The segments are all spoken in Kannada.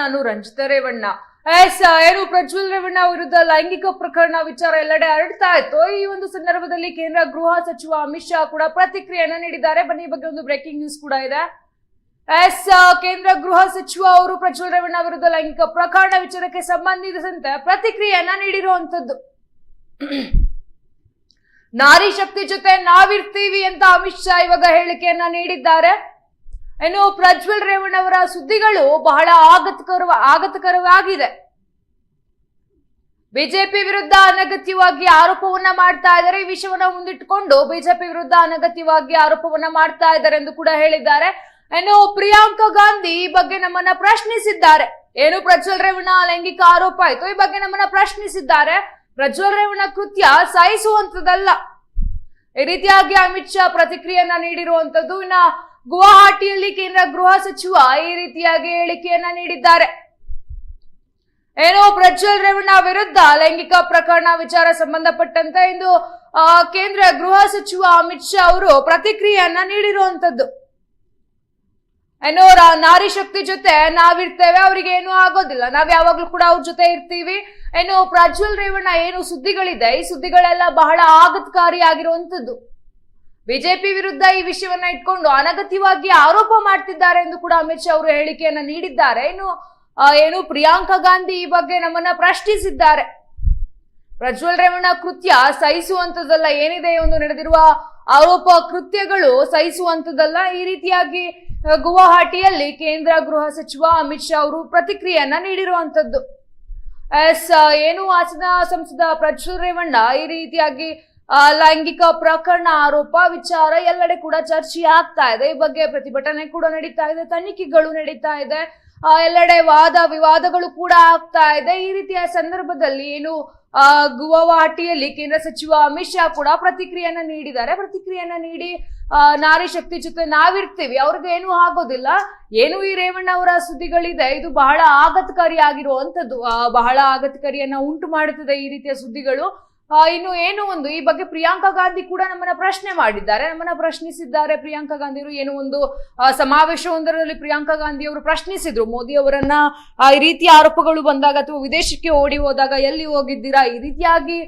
ನಾನು ರಂಜಿತ ರೇವಣ್ಣ. ಎಸ್ ಏನು ಪ್ರಜ್ವಲ್ ರೇವಣ್ಣ ವಿರುದ್ಧ ಲೈಂಗಿಕ ಪ್ರಕರಣ ವಿಚಾರ ಎಲ್ಲೆಡೆ ಹರಡ್ತಾ ಇತ್ತು. ಈ ಒಂದು ಸಂದರ್ಭದಲ್ಲಿ ಕೇಂದ್ರ ಗೃಹ ಸಚಿವ ಅಮಿತ್ ಶಾ ಕೂಡ ಪ್ರತಿಕ್ರಿಯೆಯನ್ನ ನೀಡಿದ್ದಾರೆ. ಬನ್ನಿ ಬಗ್ಗೆ ಒಂದು ಬ್ರೇಕಿಂಗ್ ನ್ಯೂಸ್ ಕೂಡ ಇದೆ. ಎಸ್ ಕೇಂದ್ರ ಗೃಹ ಸಚಿವ ಅವರು ಪ್ರಜ್ವಲ್ ರೇವಣ್ಣ ವಿರುದ್ಧ ಲೈಂಗಿಕ ಪ್ರಕರಣ ವಿಚಾರಕ್ಕೆ ಸಂಬಂಧಿಸಿದಂತೆ ಪ್ರತಿಕ್ರಿಯೆಯನ್ನ ನೀಡಿರುವಂತದ್ದು ನಾರಿ ಶಕ್ತಿ ಜೊತೆ ನಾವಿರ್ತೀವಿ ಅಂತ ಅಮಿತ್ ಶಾ ಇವಾಗ ಹೇಳಿಕೆಯನ್ನ ನೀಡಿದ್ದಾರೆ. ಇನ್ನು ಪ್ರಜ್ವಲ್ ರೇವಣ್ಣ ಅವರ ಸುದ್ದಿಗಳು ಬಹಳ ಆಗತ್ಕರ ಆಗತಕರವಾಗಿದೆ ಬಿಜೆಪಿ ವಿರುದ್ಧ ಅನಗತ್ಯವಾಗಿ ಆರೋಪವನ್ನ ಮಾಡ್ತಾ ಇದ್ದಾರೆ. ಈ ವಿಷಯವನ್ನ ಮುಂದಿಟ್ಟುಕೊಂಡು ಬಿಜೆಪಿ ವಿರುದ್ಧ ಅನಗತ್ಯವಾಗಿ ಆರೋಪವನ್ನ ಮಾಡ್ತಾ ಇದ್ದಾರೆ ಎಂದು ಕೂಡ ಹೇಳಿದ್ದಾರೆ. ಏನು ಪ್ರಿಯಾಂಕಾ ಗಾಂಧಿ ಈ ಬಗ್ಗೆ ನಮ್ಮನ್ನ ಪ್ರಶ್ನಿಸಿದ್ದಾರೆ. ಏನು ಪ್ರಜ್ವಲ್ ರೇವಣ್ಣ ಲೈಂಗಿಕ ಆರೋಪ ಆಯ್ತು? ಈ ಬಗ್ಗೆ ನಮ್ಮನ್ನ ಪ್ರಶ್ನಿಸಿದ್ದಾರೆ. ಪ್ರಜ್ವಲ್ ರೇವಣ್ಣ ಕೃತ್ಯ ಸಹಿಸುವಂತದಲ್ಲ ಈ ರೀತಿಯಾಗಿ ಅಮಿತ್ ಶಾ ಪ್ರತಿಕ್ರಿಯೆಯನ್ನ ನೀಡಿರುವಂತದ್ದು ಇನ್ನ ಗುವಾಹಟಿಯಲ್ಲಿ ಕೇಂದ್ರ ಗೃಹ ಸಚಿವ ಈ ರೀತಿಯಾಗಿ ಹೇಳಿಕೆಯನ್ನ ನೀಡಿದ್ದಾರೆ. ಏನೋ ಪ್ರಜ್ವಲ್ ರೇವಣ್ಣ ವಿರುದ್ಧ ಲೈಂಗಿಕ ಪ್ರಕರಣ ವಿಚಾರ ಸಂಬಂಧಪಟ್ಟಂತೆ ಇಂದು ಕೇಂದ್ರ ಗೃಹ ಸಚಿವ ಅಮಿತ್ ಶಾ ಅವರು ಪ್ರತಿಕ್ರಿಯೆಯನ್ನ ನೀಡಿರುವಂತದ್ದು ಏನೋ ನಾರಿ ಶಕ್ತಿ ಜೊತೆ ನಾವಿರ್ತೇವೆ, ಅವ್ರಿಗೆ ಏನು ಆಗೋದಿಲ್ಲ. ನಾವ್ ಯಾವಾಗ್ಲೂ ಕೂಡ ಅವ್ರ ಜೊತೆ ಇರ್ತೀವಿ. ಏನು ಪ್ರಜ್ವಲ್ ರೇವಣ್ಣ ಏನು ಸುದ್ದಿಗಳಿದೆ, ಈ ಸುದ್ದಿಗಳೆಲ್ಲ ಬಹಳ ಆಘಾತಕಾರಿ ಆಗಿರುವಂತದ್ದು ಬಿಜೆಪಿ ವಿರುದ್ಧ ಈ ವಿಷಯವನ್ನ ಇಟ್ಕೊಂಡು ಅನಗತ್ಯವಾಗಿ ಆರೋಪ ಮಾಡ್ತಿದ್ದಾರೆ ಎಂದು ಕೂಡ ಅಮಿತ್ ಶಾ ಅವರು ಹೇಳಿಕೆಯನ್ನ ನೀಡಿದ್ದಾರೆ. ಇನ್ನು ಏನು ಪ್ರಿಯಾಂಕಾ ಗಾಂಧಿ ಈ ಬಗ್ಗೆ ನಮ್ಮನ್ನ ಪ್ರಶ್ನಿಸಿದ್ದಾರೆ. ಪ್ರಜ್ವಲ್ ರೇವಣ್ಣ ಕೃತ್ಯ ಸಹಿಸುವಂತದ್ದಲ್ಲ, ಏನಿದೆ ಒಂದು ನಡೆದಿರುವ ಆರೋಪ ಕೃತ್ಯಗಳು ಸಹಿಸುವಂತದ್ದಲ್ಲ. ಈ ರೀತಿಯಾಗಿ ಗುವಾಹಟಿಯಲ್ಲಿ ಕೇಂದ್ರ ಗೃಹ ಸಚಿವ ಅಮಿತ್ ಶಾ ಅವರು ಪ್ರತಿಕ್ರಿಯೆಯನ್ನ ನೀಡಿರುವಂತದ್ದು. ಎಸ್ ಏನು ಹಾಸನ ಸಂಸದ ಪ್ರಜ್ವಲ್ ರೇವಣ್ಣ ಈ ರೀತಿಯಾಗಿ ಲೈಂಗಿಕ ಪ್ರಕರಣ ಆರೋಪ, ವಿಚಾರ ಎಲ್ಲೆಡೆ ಕೂಡ ಚರ್ಚೆ ಆಗ್ತಾ ಇದೆ. ಈ ಬಗ್ಗೆ ಪ್ರತಿಭಟನೆ ಕೂಡ ನಡೀತಾ ಇದೆ, ತನಿಖೆಗಳು ನಡೀತಾ ಇದೆ. ಎಲ್ಲೆಡೆ ವಾದ ವಿವಾದಗಳು ಕೂಡ ಆಗ್ತಾ ಇದೆ. ಈ ರೀತಿಯ ಸಂದರ್ಭದಲ್ಲಿ ಏನು ಗುವಾಹಟಿಯಲ್ಲಿ ಕೇಂದ್ರ ಸಚಿವ ಅಮಿತ್ ಶಾ ಕೂಡ ಪ್ರತಿಕ್ರಿಯೆಯನ್ನ ನೀಡಿದ್ದಾರೆ. ಪ್ರತಿಕ್ರಿಯೆಯನ್ನ ನೀಡಿ ನಾರಿ ಶಕ್ತಿ ಜೊತೆ ನಾವಿರ್ತೀವಿ. ಅವ್ರಿಗೆ ಏನು ಆಗೋದಿಲ್ಲ. ಏನು ಈ ರೇವಣ್ಣ ಅವರ ಸುದ್ದಿಗಳಿದೆ. ಇದು ಬಹಳ ಆಘಾತಕಾರಿ ಆಗಿರುವಂತದ್ದು ಬಹಳ ಆಘಾತಕಾರಿಯನ್ನ ಉಂಟು ಮಾಡುತ್ತದೆ ಈ ರೀತಿಯ ಸುದ್ದಿಗಳು. ಇನ್ನು ಏನು ಒಂದು ಈ ಬಗ್ಗೆ ಪ್ರಿಯಾಂಕಾ ಗಾಂಧಿ ಕೂಡ ನಮ್ಮನ್ನ ಪ್ರಶ್ನೆ ಮಾಡಿದ್ದಾರೆ, ನಮ್ಮನ್ನ ಪ್ರಶ್ನಿಸಿದ್ದಾರೆ ಪ್ರಿಯಾಂಕಾ ಗಾಂಧಿ ಅವರು ಏನು ಒಂದು ಸಮಾವೇಶವೊಂದರಲ್ಲಿ ಪ್ರಿಯಾಂಕಾ ಗಾಂಧಿ ಅವರು ಪ್ರಶ್ನಿಸಿದ್ರು. ಮೋದಿ ಅವರನ್ನ ಈ ರೀತಿಯ ಆರೋಪಗಳು ಬಂದಾಗ ಅಥವಾ ವಿದೇಶಕ್ಕೆ ಓಡಿ ಹೋದಾಗ ಎಲ್ಲಿ ಹೋಗಿದ್ದೀರಾ, ಈ ರೀತಿಯಾಗಿ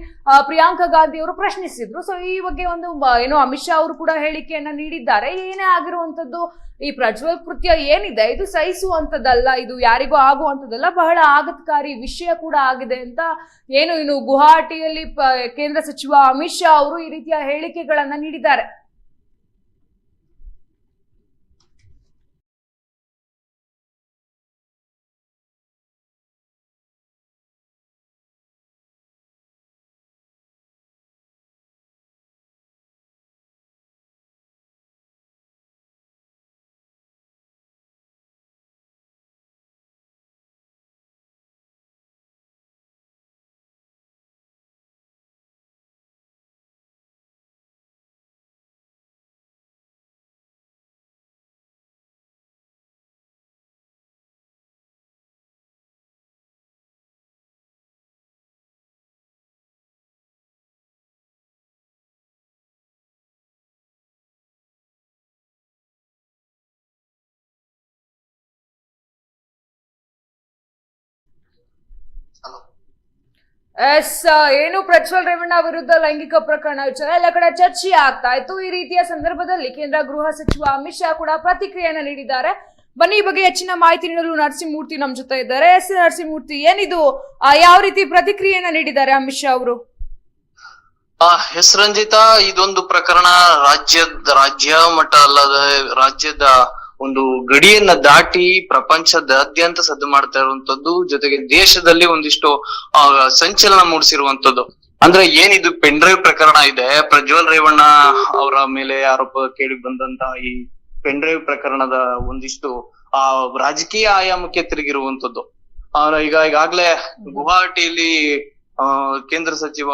ಪ್ರಿಯಾಂಕಾ ಗಾಂಧಿ ಅವರು ಪ್ರಶ್ನಿಸಿದ್ರು. ಸೊ ಈ ಬಗ್ಗೆ ಒಂದು ಏನೋ ಅಮಿತ್ ಶಾ ಅವರು ಕೂಡ ಹೇಳಿಕೆಯನ್ನ ನೀಡಿದ್ದಾರೆ. ಏನೇ ಆಗಿರುವಂತದ್ದು ಈ ಪ್ರಜ್ವಲ್ ಕೃತ್ಯ ಏನಿದೆ? ಇದು ಸಹಿಸುವಂಥದ್ದಲ್ಲ, ಇದು ಯಾರಿಗೂ ಆಗುವಂಥದ್ದಲ್ಲ, ಬಹಳ ಆಘಾತಕಾರಿ ವಿಷಯ ಕೂಡ ಆಗಿದೆ ಅಂತ ಏನು ಇನ್ನು ಗುವಾಹಟಿಯಲ್ಲಿ ಕೇಂದ್ರ ಸಚಿವ ಅಮಿತ್ ಶಾ ಅವರು ಈ ರೀತಿಯ ಹೇಳಿಕೆಗಳನ್ನ ನೀಡಿದ್ದಾರೆ. ಎಸ್ ಏನು ಪ್ರಜ್ವಲ್ ರೇವಣ್ಣ ವಿರುದ್ಧ ಲೈಂಗಿಕ ಪ್ರಕರಣ ವಿಚಾರ? ಎಲ್ಲ ಕಡೆ ಚರ್ಚೆ ಆಗ್ತಾ ಇತ್ತು. ಈ ರೀತಿಯ ಸಂದರ್ಭದಲ್ಲಿ ಕೇಂದ್ರ ಗೃಹ ಸಚಿವ ಅಮಿತ್ ಶಾ ಕೂಡ ಪ್ರತಿಕ್ರಿಯೆಯನ್ನು ನೀಡಿದ್ದಾರೆ. ಬನ್ನಿ ಬಗ್ಗೆ ಹೆಚ್ಚಿನ ಮಾಹಿತಿ ನೀಡಲು ನರಸಿಂಹಮೂರ್ತಿ ನಮ್ಮ ಜೊತೆ ಇದ್ದಾರೆ. ಎಸ್, ನರಸಿಂಹಮೂರ್ತಿ, ಏನಿದು? ಯಾವ ರೀತಿ ಪ್ರತಿಕ್ರಿಯೆಯನ್ನ ನೀಡಿದ್ದಾರೆ ಅಮಿತ್ ಶಾ ಅವರು? ಹೆಸರಂಜಿತ ಇದೊಂದು ಪ್ರಕರಣ. ರಾಜ್ಯದ ರಾಜ್ಯ ಮಟ್ಟ ಅಲ್ಲದ ರಾಜ್ಯದ ಒಂದು ಗಡಿಯನ್ನ ದಾಟಿ ಪ್ರಪಂಚದಾದ್ಯಂತ ಸದ್ದು ಮಾಡ್ತಾ ಇರುವಂತದ್ದು, ಜೊತೆಗೆ ದೇಶದಲ್ಲಿ ಒಂದಿಷ್ಟು ಸಂಚಲನ ಮೂಡಿಸಿರುವಂತದ್ದು. ಅಂದ್ರೆ ಏನಿದು ಪೆನ್ ಡ್ರೈವ್ ಪ್ರಕರಣ ಇದೆ. ಪ್ರಜ್ವಲ್ ರೇವಣ್ಣ ಅವರ ಮೇಲೆ ಆರೋಪ ಕೇಳಿ ಬಂದಂತಹ ಈ ಪೆನ್ ಡ್ರೈವ್ ಪ್ರಕರಣದ ಒಂದಿಷ್ಟು, ಆ, ರಾಜಕೀಯ ಆಯಾಮಕ್ಕೆ ತಿರುಗಿರುವಂತದ್ದು. ಈಗ, ಈಗಾಗ್ಲೇ ಗುವಾಹಟಿಯಲ್ಲಿ ಕೇಂದ್ರ ಸಚಿವ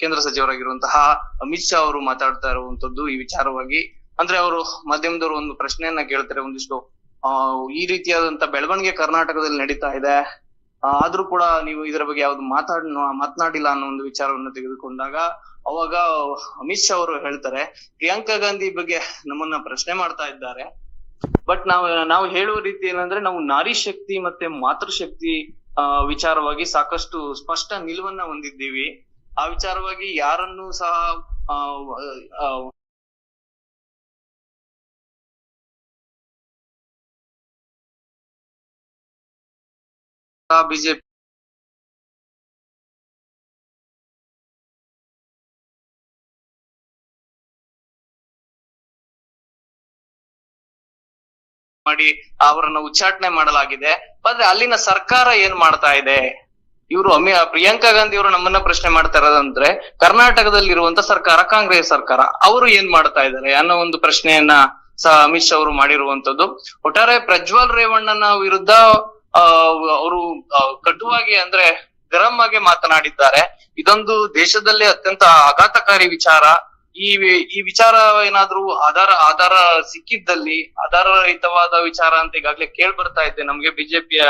ಕೇಂದ್ರ ಸಚಿವರಾಗಿರುವಂತಹ ಅಮಿತ್ ಶಾ ಅವರು ಮಾತಾಡ್ತಾ ಇರುವಂತದ್ದು ಈ ವಿಚಾರವಾಗಿ. ಅಂದ್ರೆ ಅವರು ಮಾಧ್ಯಮದವರು ಒಂದು ಪ್ರಶ್ನೆಯನ್ನ ಕೇಳ್ತಾರೆ ಒಂದಿಷ್ಟು ಆ ಈ ರೀತಿಯಾದಂತ ಬೆಳವಣಿಗೆ ಕರ್ನಾಟಕದಲ್ಲಿ ನಡೀತಾ ಇದೆ. ಆ, ಆದ್ರೂ ಕೂಡ ನೀವು ಇದರ ಬಗ್ಗೆ ಯಾವ್ದು ಮಾತಾಡ್ ಮಾತನಾಡಿಲ್ಲ ಅನ್ನೋ ಒಂದು ವಿಚಾರವನ್ನು ತೆಗೆದುಕೊಂಡಾಗ ಅವಾಗ ಅಮಿತ್ ಶಾ ಅವರು ಹೇಳ್ತಾರೆ ಪ್ರಿಯಾಂಕಾ ಗಾಂಧಿ ಬಗ್ಗೆ ನಮ್ಮನ್ನ ಪ್ರಶ್ನೆ ಮಾಡ್ತಾ ಇದ್ದಾರೆ. ಬಟ್ ನಾವು ನಾವು ಹೇಳುವ ರೀತಿ ಏನಂದ್ರೆ ನಾವು ನಾರಿ ಶಕ್ತಿ ಮತ್ತೆ ಮಾತೃಶಕ್ತಿ ಆ ವಿಚಾರವಾಗಿ ಸಾಕಷ್ಟು ಸ್ಪಷ್ಟ ನಿಲುವನ್ನ ಹೊಂದಿದ್ದೀವಿ. ಆ ವಿಚಾರವಾಗಿ ಯಾರನ್ನು ಸಹ ಬಿಜೆಪಿ ಮಾಡಿ ಅವರನ್ನ ಉಚ್ಚಾಟನೆ ಮಾಡಲಾಗಿದೆ. ಆದ್ರೆ ಅಲ್ಲಿನ ಸರ್ಕಾರ ಏನ್ ಮಾಡ್ತಾ ಇದೆ? ಇವರು ಅಮಿ, ಪ್ರಿಯಾಂಕಾ ಗಾಂಧಿ ಅವರು ನಮ್ಮನ್ನ ಪ್ರಶ್ನೆ ಮಾಡ್ತಾ ಇರೋದಂದ್ರೆ, ಕರ್ನಾಟಕದಲ್ಲಿರುವಂತ ಸರ್ಕಾರ, ಕಾಂಗ್ರೆಸ್ ಸರ್ಕಾರ, ಅವರು ಏನ್ ಮಾಡ್ತಾ ಇದ್ದಾರೆ ಅನ್ನೋ ಒಂದು ಪ್ರಶ್ನೆಯನ್ನ ಸಹ ಅಮಿತ್ ಶಾ ಅವರು ಮಾಡಿರುವಂತದ್ದು ಒಟ್ಟಾರೆ ಪ್ರಜ್ವಲ್ ರೇವಣ್ಣನ ವಿರುದ್ಧ ಅವರು ಕಟುವಾಗಿ ಅಂದ್ರೆ ಗರಂ ಆಗಿ ಮಾತನಾಡಿದ್ದಾರೆ. ಇದೊಂದು ದೇಶದಲ್ಲೇ ಅತ್ಯಂತ ಆಘಾತಕಾರಿ ವಿಚಾರ. ಈ ಈ ವಿಚಾರ ಏನಾದ್ರೂ ಆಧಾರ ಆಧಾರ ಸಿಕ್ಕಿದ್ದಲ್ಲಿ ಆಧಾರ ರಹಿತವಾದ ವಿಚಾರ ಅಂತ ಈಗಾಗ್ಲೇ ಕೇಳ್ ಬರ್ತಾ ಇದೆ ನಮ್ಗೆ ಬಿಜೆಪಿಯ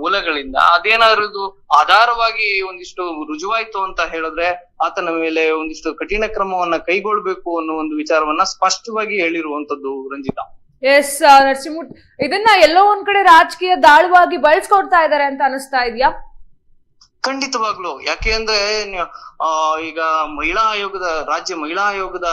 ಮೂಲಗಳಿಂದ. ಅದೇನಾದ್ರೂ ಇದು ಆಧಾರವಾಗಿ ಒಂದಿಷ್ಟು ರುಜುವಾಯ್ತು ಅಂತ ಹೇಳಿದ್ರೆ ಆತನ ಮೇಲೆ ಒಂದಿಷ್ಟು ಕಠಿಣ ಕ್ರಮವನ್ನ ಕೈಗೊಳ್ಬೇಕು ಅನ್ನೋ ಒಂದು ವಿಚಾರವನ್ನ ಸ್ಪಷ್ಟವಾಗಿ ಹೇಳಿರುವಂತದ್ದು ರಂಜಿತಾ. ಎಸ್ ನರಸಿಂಹ ಇದನ್ನ ಎಲ್ಲೋ ಒಂದ್ ಕಡೆ ರಾಜಕೀಯ ದಾಳವಾಗಿ ಬಳಸ್ಕೊಡ್ತಾ ಇದಾರೆ ಅಂತ ಅನಿಸ್ತಾ ಇದೆಯಾ? ಖಂಡಿತವಾಗ್ಲು. ಯಾಕೆ ಅಂದ್ರೆ ಈಗ ಮಹಿಳಾ ಆಯೋಗದ, ರಾಜ್ಯ ಮಹಿಳಾ ಆಯೋಗದ,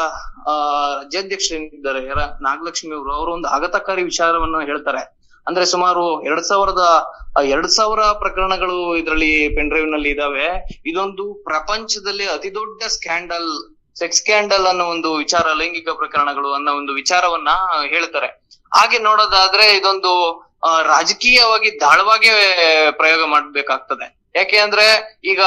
ಆ ರಾಜ್ಯಾಧ್ಯಕ್ಷರೇನಿದ್ದಾರೆ ನಾಗಲಕ್ಷ್ಮಿ ಅವರು. ಅವರು ಒಂದು ಆಘಾತಕಾರಿ ವಿಚಾರವನ್ನು ಹೇಳ್ತಾರೆ. ಅಂದ್ರೆ ಸುಮಾರು ಎರಡ್ ಸಾವಿರದ, ಎರಡ್ ಸಾವಿರ ಪ್ರಕರಣಗಳು ಇದರಲ್ಲಿ ಪೆನ್ಡ್ರೈವ್ನಲ್ಲಿ ಇದಾವೆ. ಇದೊಂದು ಪ್ರಪಂಚದಲ್ಲಿ ಅತಿ ದೊಡ್ಡ ಸ್ಕ್ಯಾಂಡಲ್, ಸೆಕ್ಸ್ ಸ್ಕ್ಯಾಂಡಲ್ ಅನ್ನೋ ಒಂದು ವಿಚಾರ, ಲೈಂಗಿಕ ಪ್ರಕರಣಗಳು ಅನ್ನೋ ಒಂದು ವಿಚಾರವನ್ನ ಹೇಳ್ತಾರೆ. ಹಾಗೆ ನೋಡೋದಾದ್ರೆ ಇದೊಂದು ರಾಜಕೀಯವಾಗಿ ದಾಳವಾಗಿ ಪ್ರಯೋಗ ಮಾಡ್ಬೇಕಾಗ್ತದೆ. ಯಾಕೆ ಅಂದ್ರೆ ಈಗ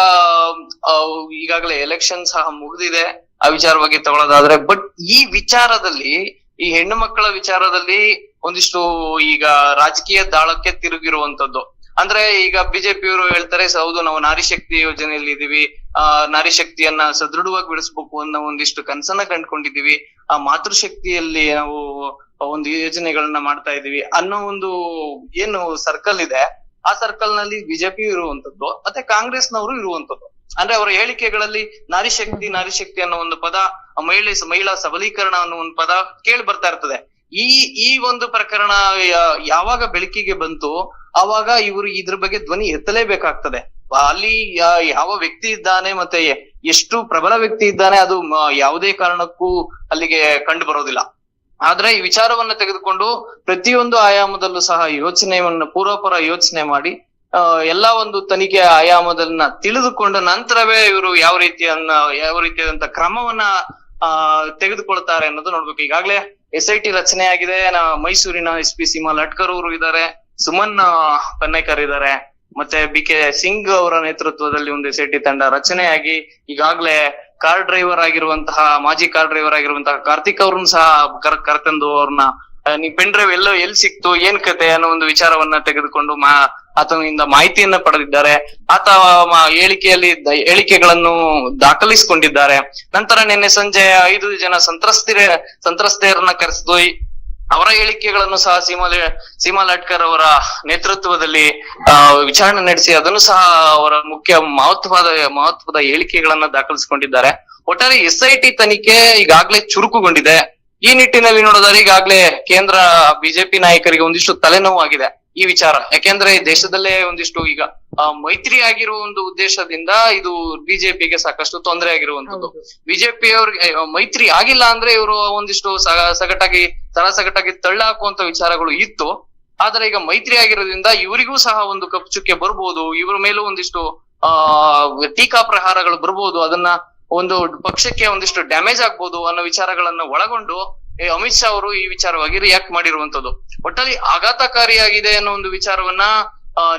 ಈಗಾಗಲೇ ಎಲೆಕ್ಷನ್ ಸಹ ಮುಗಿದಿದೆ, ಆ ವಿಚಾರವಾಗಿ ತಗೊಳ್ಳೋದಾದ್ರೆ. ಬಟ್ ಈ ವಿಚಾರದಲ್ಲಿ, ಈ ಹೆಣ್ಣು ಮಕ್ಕಳ ವಿಚಾರದಲ್ಲಿ ಒಂದಿಷ್ಟು ಈಗ ರಾಜಕೀಯ ದಾಳಕ್ಕೆ ತಿರುಗಿರುವಂತದ್ದು. ಅಂದ್ರೆ ಈಗ ಬಿಜೆಪಿಯವರು ಹೇಳ್ತಾರೆ "ಸ- ಹೌದು, ನಾವು ನಾರಿ ಶಕ್ತಿ ಯೋಜನೆಯಲ್ಲಿ ಇದೀವಿ. ಆ, ನಾರಿ ಶಕ್ತಿಯನ್ನ ಸದೃಢವಾಗಿ ಬೆಳೆಸ್ಬೇಕು ಅನ್ನೋ ಒಂದಿಷ್ಟು ಕನಸನ್ನ ಕಂಡ್ಕೊಂಡಿದೀವಿ ಆ, ಮಾತೃಶಕ್ತಿಯಲ್ಲಿ ನಾವು ಒಂದು ಯೋಜನೆಗಳನ್ನ ಮಾಡ್ತಾ ಇದೀವಿ ಅನ್ನೋ ಒಂದು ಏನು ಸರ್ಕಲ್ ಇದೆ. ಆ ಸರ್ಕಲ್ನಲ್ಲಿ ಬಿಜೆಪಿ ಇರುವಂತದ್ದು, ಮತ್ತೆ ಕಾಂಗ್ರೆಸ್ನವರು ಇರುವಂತದ್ದು. ಅಂದ್ರೆ ಅವರ ಹೇಳಿಕೆಗಳಲ್ಲಿ ನಾರಿ ಶಕ್ತಿ ನಾರಿ ಶಕ್ತಿ ಅನ್ನೋ ಒಂದು ಪದ, ಮಹಿಳೆ, ಮಹಿಳಾ ಸಬಲೀಕರಣ ಅನ್ನೋ ಒಂದು ಪದ ಕೇಳಿ ಬರ್ತಾ ಇರ್ತದೆ. ಈ ಈ ಒಂದು ಪ್ರಕರಣ ಯಾವಾಗ ಬೆಳಕಿಗೆ ಬಂತು ಆವಾಗ ಇವರು ಇದ್ರ ಬಗ್ಗೆ ಧ್ವನಿ ಎತ್ತಲೇಬೇಕಾಗ್ತದೆ. ಅಲ್ಲಿ ಯಾವ ವ್ಯಕ್ತಿ ಇದ್ದಾನೆ ಮತ್ತೆ ಎಷ್ಟು ಪ್ರಬಲ ವ್ಯಕ್ತಿ ಇದ್ದಾನೆ ಅದು ಯಾವುದೇ ಕಾರಣಕ್ಕೂ ಅಲ್ಲಿಗೆ ಕಂಡು ಬರೋದಿಲ್ಲ. ಆದ್ರೆ ಈ ವಿಚಾರವನ್ನ ತೆಗೆದುಕೊಂಡು ಪ್ರತಿಯೊಂದು ಆಯಾಮದಲ್ಲೂ ಸಹ ಯೋಚನೆಯನ್ನ ಪೂರ್ವಪರ ಯೋಚನೆ ಮಾಡಿ ಎಲ್ಲಾ ಒಂದು ತನಿಖೆ ಆಯಾಮದನ್ನ ತಿಳಿದುಕೊಂಡ ನಂತರವೇ ಇವರು ಯಾವ ರೀತಿಯನ್ನ, ಯಾವ ರೀತಿಯಾದಂತ ಕ್ರಮವನ್ನ ತೆಗೆದುಕೊಳ್ತಾರೆ ಅನ್ನೋದು ನೋಡ್ಬೇಕು. ಈಗಾಗ್ಲೇ ಎಸ್ ಐ ಟಿ ರಚನೆ ಆಗಿದೆ. ಮೈಸೂರಿನ ಎಸ್ ಪಿ ಸಿಮಾ ಲಟ್ಕರ್ ಅವರು ಇದ್ದಾರೆ ಸುಮನ್ ಪನ್ನೇಕರ್ ಇದ್ದಾರೆ ಮತ್ತೆ ಬಿ ಕೆ ಸಿಂಗ್ ಅವರ ನೇತೃತ್ವದಲ್ಲಿ ಒಂದು ಎಸ್ ಐ ಟಿ ತಂಡ ರಚನೆಯಾಗಿ ಈಗಾಗ್ಲೇ ಕಾರ್ ಡ್ರೈವರ್ ಆಗಿರುವಂತಹ, ಮಾಜಿ ಕಾರ್ ಡ್ರೈವರ್ ಆಗಿರುವಂತಹ ಕಾರ್ತಿಕ್ ಅವ್ರನ್ನ ಸಹ ಕರ್ ಕರ್ತಂದು ಅವ್ರನ್ನ ನೀವು ಪೆನ್ ಡ್ರೈವ್ ಎಲ್ಲೋ ಎಲ್ಲಿ ಸಿಕ್ತು, ಏನ್ ಕತೆ ಅನ್ನೋ ಒಂದು ವಿಚಾರವನ್ನ ತೆಗೆದುಕೊಂಡು ಮಾ ಆತನಿಂದ ಮಾಹಿತಿಯನ್ನ ಪಡೆದಿದ್ದಾರೆ. ಆತ ಹೇಳಿಕೆಯಲ್ಲಿ ಹೇಳಿಕೆಗಳನ್ನು ದಾಖಲಿಸಿಕೊಂಡಿದ್ದಾರೆ. ನಂತರ ನಿನ್ನೆ ಸಂಜೆ ಐದು ಜನ ಸಂತ್ರಸ್ತರ ಸಂತ್ರಸ್ತೆಯರನ್ನ ಕರೆಸಿದು ಅವರ ಹೇಳಿಕೆಗಳನ್ನು ಸಹ ಸೀಮಾ ಸೀಮಾ ಲಾಟ್ಕರ್ ಅವರ ನೇತೃತ್ವದಲ್ಲಿ ವಿಚಾರಣೆ ನಡೆಸಿ ಅದನ್ನು ಸಹ ಅವರ ಮುಖ್ಯ ಮಹತ್ವದ ಮಹತ್ವದ ಹೇಳಿಕೆಗಳನ್ನ ದಾಖಲಿಸಿಕೊಂಡಿದ್ದಾರೆ. ಒಟ್ಟಾರೆ ಎಸ್ ಐ ಟಿ ತನಿಖೆ ಈಗಾಗಲೇ ಚುರುಕುಗೊಂಡಿದೆ. ಈ ನಿಟ್ಟಿನಲ್ಲಿ ನೋಡೋದಾದ್ರೆ ಈಗಾಗಲೇ ಕೇಂದ್ರ ಬಿಜೆಪಿ ನಾಯಕರಿಗೆ ಒಂದಿಷ್ಟು ತಲೆನೋವು ಆಗಿದೆ ಈ ವಿಚಾರ. ಯಾಕೆಂದ್ರೆ ದೇಶದಲ್ಲೇ ಒಂದಿಷ್ಟು ಈಗ ಮೈತ್ರಿ ಆಗಿರುವ ಒಂದು ಉದ್ದೇಶದಿಂದ ಇದು ಬಿಜೆಪಿಗೆ ಸಾಕಷ್ಟು ತೊಂದರೆ ಆಗಿರುವಂತದ್ದು ಬಿಜೆಪಿ ಅವ್ರಿಗೆ ಮೈತ್ರಿ ಆಗಿಲ್ಲ ಅಂದ್ರೆ ಇವರು ಒಂದಿಷ್ಟು ಸಗಟಾಗಿ ಸರಸಗಟಾಗಿ ತಳ್ಳ ಹಾಕುವಂತ ವಿಚಾರಗಳು ಇತ್ತು. ಆದ್ರೆ ಈಗ ಮೈತ್ರಿ ಆಗಿರೋದ್ರಿಂದ ಇವರಿಗೂ ಸಹ ಒಂದು ಕಪ್ಪು ಚುಕ್ಕೆ ಬರ್ಬೋದು. ಇವರ ಮೇಲೂ ಒಂದಿಷ್ಟು ಆ ಟೀಕಾ ಪ್ರಹಾರಗಳು ಬರ್ಬೋದು. ಅದನ್ನ ಒಂದು ಪಕ್ಷಕ್ಕೆ ಒಂದಿಷ್ಟು ಡ್ಯಾಮೇಜ್ ಆಗ್ಬೋದು ಅನ್ನೋ ವಿಚಾರಗಳನ್ನ ಒಳಗೊಂಡು ಅಮಿತ್ ಶಾ ಅವರು ಈ ವಿಚಾರವಾಗಿ ರಿಯಾಕ್ಟ್ ಮಾಡಿರುವಂತದ್ದು ಒಟ್ಟಲ್ಲಿ ಆಘಾತಕಾರಿಯಾಗಿದೆ ಅನ್ನೋ ಒಂದು ವಿಚಾರವನ್ನ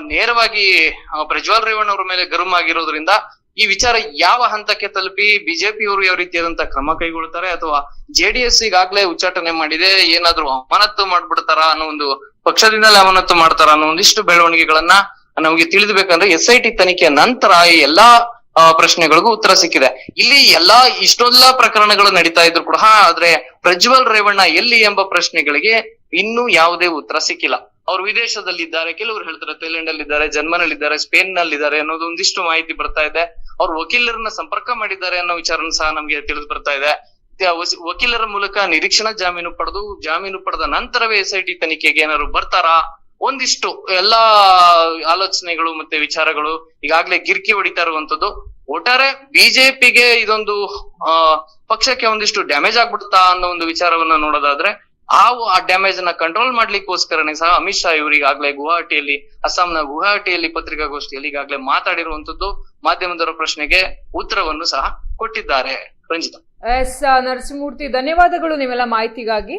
ನೇರವಾಗಿ ಪ್ರಜ್ವಲ್ ರೇವಣ್ಣ ಅವರ ಮೇಲೆ ಗರಂ ಆಗಿರೋದ್ರಿಂದ ಈ ವಿಚಾರ ಯಾವ ಹಂತಕ್ಕೆ ತಲುಪಿ ಬಿಜೆಪಿಯವರು ಯಾವ ರೀತಿಯಾದಂತ ಕ್ರಮ ಕೈಗೊಳ್ತಾರೆ ಅಥವಾ ಜೆಡಿಎಸ್ ಈಗಾಗಲೇ ಉಚ್ಚಾಟನೆ ಮಾಡಿದೆ, ಏನಾದ್ರೂ ಅಮಾನತ್ತು ಮಾಡ್ಬಿಡ್ತಾರ ಅನ್ನೋ ಒಂದು ಪಕ್ಷದಿಂದಲೇ ಅಮಾನತ್ತು ಮಾಡ್ತಾರ ಅನ್ನೋ ಒಂದಿಷ್ಟು ಬೆಳವಣಿಗೆಗಳನ್ನ ನಮಗೆ ತಿಳಿದ್ಬೇಕಂದ್ರೆ ಎಸ್ ಐ ಟಿ ತನಿಖೆಯ ನಂತರ ಈ ಎಲ್ಲಾ ಪ್ರಶ್ನೆಗಳಿಗೂ ಉತ್ತರ ಸಿಕ್ಕಿದೆ. ಇಲ್ಲಿ ಎಲ್ಲಾ ಇಷ್ಟೊಂದೆಲ್ಲ ಪ್ರಕರಣಗಳು ನಡೀತಾ ಇದ್ರು ಕೂಡ ಹಾ, ಆದ್ರೆ ಪ್ರಜ್ವಲ್ ರೇವಣ್ಣ ಎಲ್ಲಿ ಎಂಬ ಪ್ರಶ್ನೆಗಳಿಗೆ ಇನ್ನೂ ಯಾವುದೇ ಉತ್ತರ ಸಿಕ್ಕಿಲ್ಲ. ಅವ್ರು ವಿದೇಶದಲ್ಲಿದ್ದಾರೆ ಕೆಲವರು ಹೇಳ್ತಾರೆ ಥೈಲ್ಯಾಂಡ್ ಅಲ್ಲಿ ಇದ್ದಾರೆ ಜರ್ಮನ್ ಇದ್ದಾರೆ ಸ್ಪೇನ್ನಲ್ಲಿ ಇದ್ದಾರೆ ಅನ್ನೋದು ಒಂದಿಷ್ಟು ಮಾಹಿತಿ ಬರ್ತಾ ಇದೆ. ಅವ್ರ ವಕೀಲರನ್ನ ಸಂಪರ್ಕ ಮಾಡಿದ್ದಾರೆ ಅನ್ನೋ ವಿಚಾರನ ಸಹ ನಮ್ಗೆ ತಿಳಿದು ಬರ್ತಾ ಇದೆ. ವಕೀಲರ ಮೂಲಕ ನಿರೀಕ್ಷಣಾ ಜಾಮೀನು ಪಡೆದು ಜಾಮೀನು ಪಡೆದ ನಂತರವೇ ಎಸ್ ಐ ಟಿ ತನಿಖೆಗೆ ಏನಾದ್ರು ಬರ್ತಾರಾ? ಒಂದಿಷ್ಟು ಎಲ್ಲಾ ಆಲೋಚನೆಗಳು ಮತ್ತೆ ವಿಚಾರಗಳು ಈಗಾಗ್ಲೇ ಗಿರ್ಕಿ ಹೊಡಿತಾ ಇರುವಂತದ್ದು. ಒಟ್ಟಾರೆ ಬಿಜೆಪಿಗೆ ಇದೊಂದು ಪಕ್ಷಕ್ಕೆ ಒಂದಿಷ್ಟು ಡ್ಯಾಮೇಜ್ ಆಗ್ಬಿಡ್ತಾ ಅನ್ನೋ ಒಂದು ವಿಚಾರವನ್ನ ನೋಡೋದಾದ್ರೆ ಆ ಆ ಡ್ಯಾಮೇಜ್ನ ಕಂಟ್ರೋಲ್ ಮಾಡ್ಲಿಕ್ಕೋಸ್ಕರನೇ ಸಹ ಅಮಿತ್ ಶಾ ಇವರು ಈಗಾಗಲೇ ಗುವಾಹಟಿಯಲ್ಲಿ, ಅಸ್ಸಾಂನ ಗುವಾಹಟಿಯಲ್ಲಿ ಪತ್ರಿಕಾಗೋಷ್ಠಿಯಲ್ಲಿ ಈಗಾಗಲೇ ಮಾತಾಡಿರುವಂತದ್ದು ಮಾಧ್ಯಮದವರ ಪ್ರಶ್ನೆಗೆ ಉತ್ತರವನ್ನು ಸಹ ಕೊಟ್ಟಿದ್ದಾರೆ. ರಂಜಿತಾ. ಎಸ್ ನರಸಿಂಹಮೂರ್ತಿ, ಧನ್ಯವಾದಗಳು ನೀವೆಲ್ಲ ಮಾಹಿತಿಗಾಗಿ.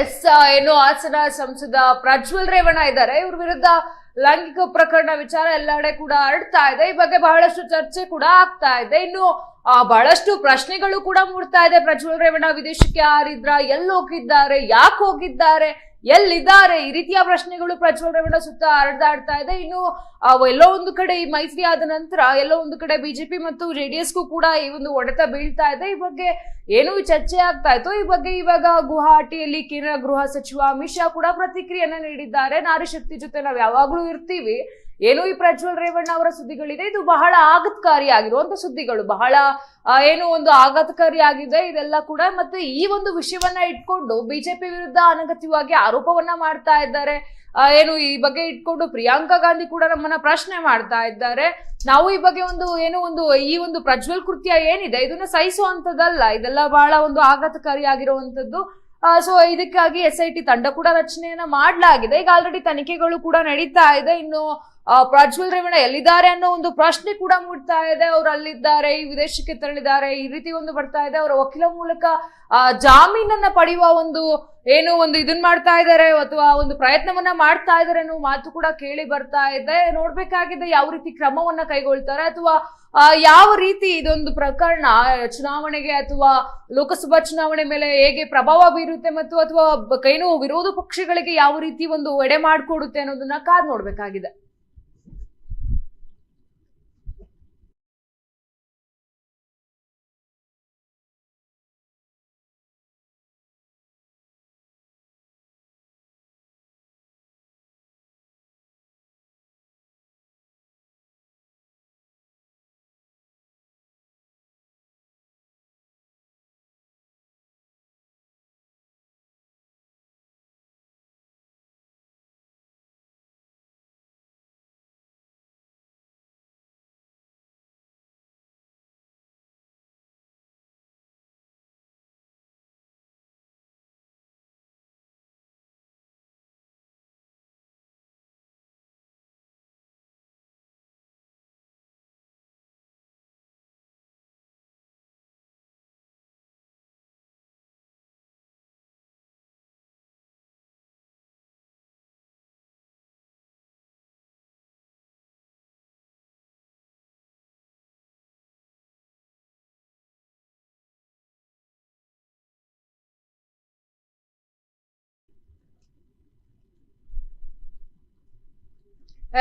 ಎಸ್ ಏನು ಹಾಸನ ಸಂಸದ ಪ್ರಜ್ವಲ್ ರೇವಣ್ಣ ಇದ್ದಾರೆ. ಇವ್ರ ವಿರುದ್ಧ ಲೈಂಗಿಕ ಪ್ರಕರಣ ವಿಚಾರ ಎಲ್ಲೆಡೆ ಕೂಡ ಹರಡ್ತಾ ಇದೆ. ಈ ಬಗ್ಗೆ ಬಹಳಷ್ಟು ಚರ್ಚೆ ಕೂಡ ಆಗ್ತಾ ಇದೆ. ಇನ್ನು ಬಹಳಷ್ಟು ಪ್ರಶ್ನೆಗಳು ಕೂಡ ಮೂಡ್ತಾ ಇದೆ. ಪ್ರಜ್ವಲ್ ರೇವಣ್ಣ ವಿದೇಶಕ್ಕೆ ಹಾರಿದ್ರ, ಎಲ್ಲಿ ಹೋಗಿದ್ದಾರೆ, ಯಾಕೆ ಹೋಗಿದ್ದಾರೆ ಎಲ್ಲಿದ್ದಾರೆ? ಈ ರೀತಿಯ ಪ್ರಶ್ನೆಗಳು ಪ್ರಜ್ವಲ್ ರೇವಣ್ಣ ಸುತ್ತ ಹರಿದಾಡ್ತಾ ಇದೆ. ಇನ್ನು ಎಲ್ಲೋ ಒಂದು ಕಡೆ ಈ ಮೈತ್ರಿ ಆದ ನಂತರ, ಎಲ್ಲೋ ಒಂದು ಕಡೆ ಬಿಜೆಪಿ ಮತ್ತು ಜೆಡಿಎಸ್ಗೂ ಕೂಡ ಈ ಒಂದು ಒಡೆತ ಬೀಳ್ತಾ ಇದೆ. ಈ ಬಗ್ಗೆ ಏನು ಚರ್ಚೆ ಆಗ್ತಾ ಇತ್ತು. ಈ ಬಗ್ಗೆ ಇವಾಗ ಗುವಾಹಟಿಯಲ್ಲಿ ಕೇಂದ್ರ ಗೃಹ ಸಚಿವ ಅಮಿತ್ ಶಾ ಕೂಡ ಪ್ರತಿಕ್ರಿಯೆಯನ್ನ ನೀಡಿದ್ದಾರೆ. ನಾರಿ ಶಕ್ತಿ ಜೊತೆ ನಾವು ಯಾವಾಗ್ಲೂ ಇರ್ತೀವಿ. ಏನು ಈ ಪ್ರಜ್ವಲ್ ರೇವಣ್ಣ ಅವರ ಸುದ್ದಿಗಳಿದೆ. ಇದು ಬಹಳ ಆಘಾತಕಾರಿಯಾಗಿರುವಂತ ಸುದ್ದಿಗಳು. ಬಹಳ ಏನು ಒಂದು ಆಘಾತಕಾರಿ ಆಗಿದೆ ಇದೆಲ್ಲ ಕೂಡ ಮತ್ತೆ ಈ ಒಂದು ವಿಷಯವನ್ನ ಇಟ್ಕೊಂಡು ಬಿಜೆಪಿ ವಿರುದ್ಧ ಅನಗತ್ಯವಾಗಿ ಆರೋಪವನ್ನ ಮಾಡ್ತಾ ಇದ್ದಾರೆ. ಏನು ಈ ಬಗ್ಗೆ ಇಟ್ಕೊಂಡು ಪ್ರಿಯಾಂಕಾ ಗಾಂಧಿ ಕೂಡ ನಮ್ಮನ್ನ ಪ್ರಶ್ನೆ ಮಾಡ್ತಾ ಇದ್ದಾರೆ. ನಾವು ಈ ಬಗ್ಗೆ ಒಂದು, ಏನು ಒಂದು, ಈ ಒಂದು ಪ್ರಜ್ವಲ್ ಕೃತ್ಯ ಏನಿದೆ? ಇದನ್ನ ಸಹಿಸುವಂತದ್ದಲ್ಲ. ಇದೆಲ್ಲ ಬಹಳ ಒಂದು ಆಘಾತಕಾರಿ ಆಗಿರುವಂತದ್ದು ಸೊ ಇದಕ್ಕಾಗಿ ಎಸ್ ಐ ಟಿ ತಂಡ ಕೂಡ ರಚನೆಯನ್ನ ಮಾಡಲಾಗಿದೆ. ಈಗ ಆಲ್ರೆಡಿ ತನಿಖೆಗಳು ಕೂಡ ನಡೀತಾ ಇದೆ. ಇನ್ನು ಪ್ರಜ್ವಲ್ ರೇವಣ್ಣ ಎಲ್ಲಿದ್ದಾರೆ ಅನ್ನೋ ಒಂದು ಪ್ರಶ್ನೆ ಕೂಡ ಮೂಡ್ತಾ ಇದೆ. ಅವ್ರು ಅಲ್ಲಿದ್ದಾರೆ, ಈ ವಿದೇಶಕ್ಕೆ ತೆರಳಿದ್ದಾರೆ, ಈ ರೀತಿ ಒಂದು ಬರ್ತಾ ಇದೆ. ಅವರ ವಕೀಲ ಮೂಲಕ ಜಾಮೀನನ್ನ ಪಡೆಯುವ ಒಂದು ಏನು ಒಂದು ಇದನ್ ಮಾಡ್ತಾ ಇದ್ದಾರೆ ಅಥವಾ ಒಂದು ಪ್ರಯತ್ನವನ್ನ ಮಾಡ್ತಾ ಇದ್ದಾರೆ ಅನ್ನೋ ಮಾತು ಕೂಡ ಕೇಳಿ ಬರ್ತಾ ಇದೆ. ನೋಡ್ಬೇಕಾಗಿದೆ ಯಾವ ರೀತಿ ಕ್ರಮವನ್ನ ಕೈಗೊಳ್ತಾರೆ ಅಥವಾ ಯಾವ ರೀತಿ ಇದೊಂದು ಪ್ರಕರಣ, ಚುನಾವಣೆಗೆ ಅಥವಾ ಲೋಕಸಭಾ ಚುನಾವಣೆ ಮೇಲೆ ಹೇಗೆ ಪ್ರಭಾವ ಬೀರುತ್ತೆ ಮತ್ತು ಅಥವಾ ಕೈನೋ ವಿರೋಧ ಪಕ್ಷಗಳಿಗೆ ಯಾವ ರೀತಿ ಒಂದು ಎಡೆ ಮಾಡಿಕೊಡುತ್ತೆ ಅನ್ನೋದನ್ನ ಕಾದ್ ನೋಡ್ಬೇಕಾಗಿದೆ.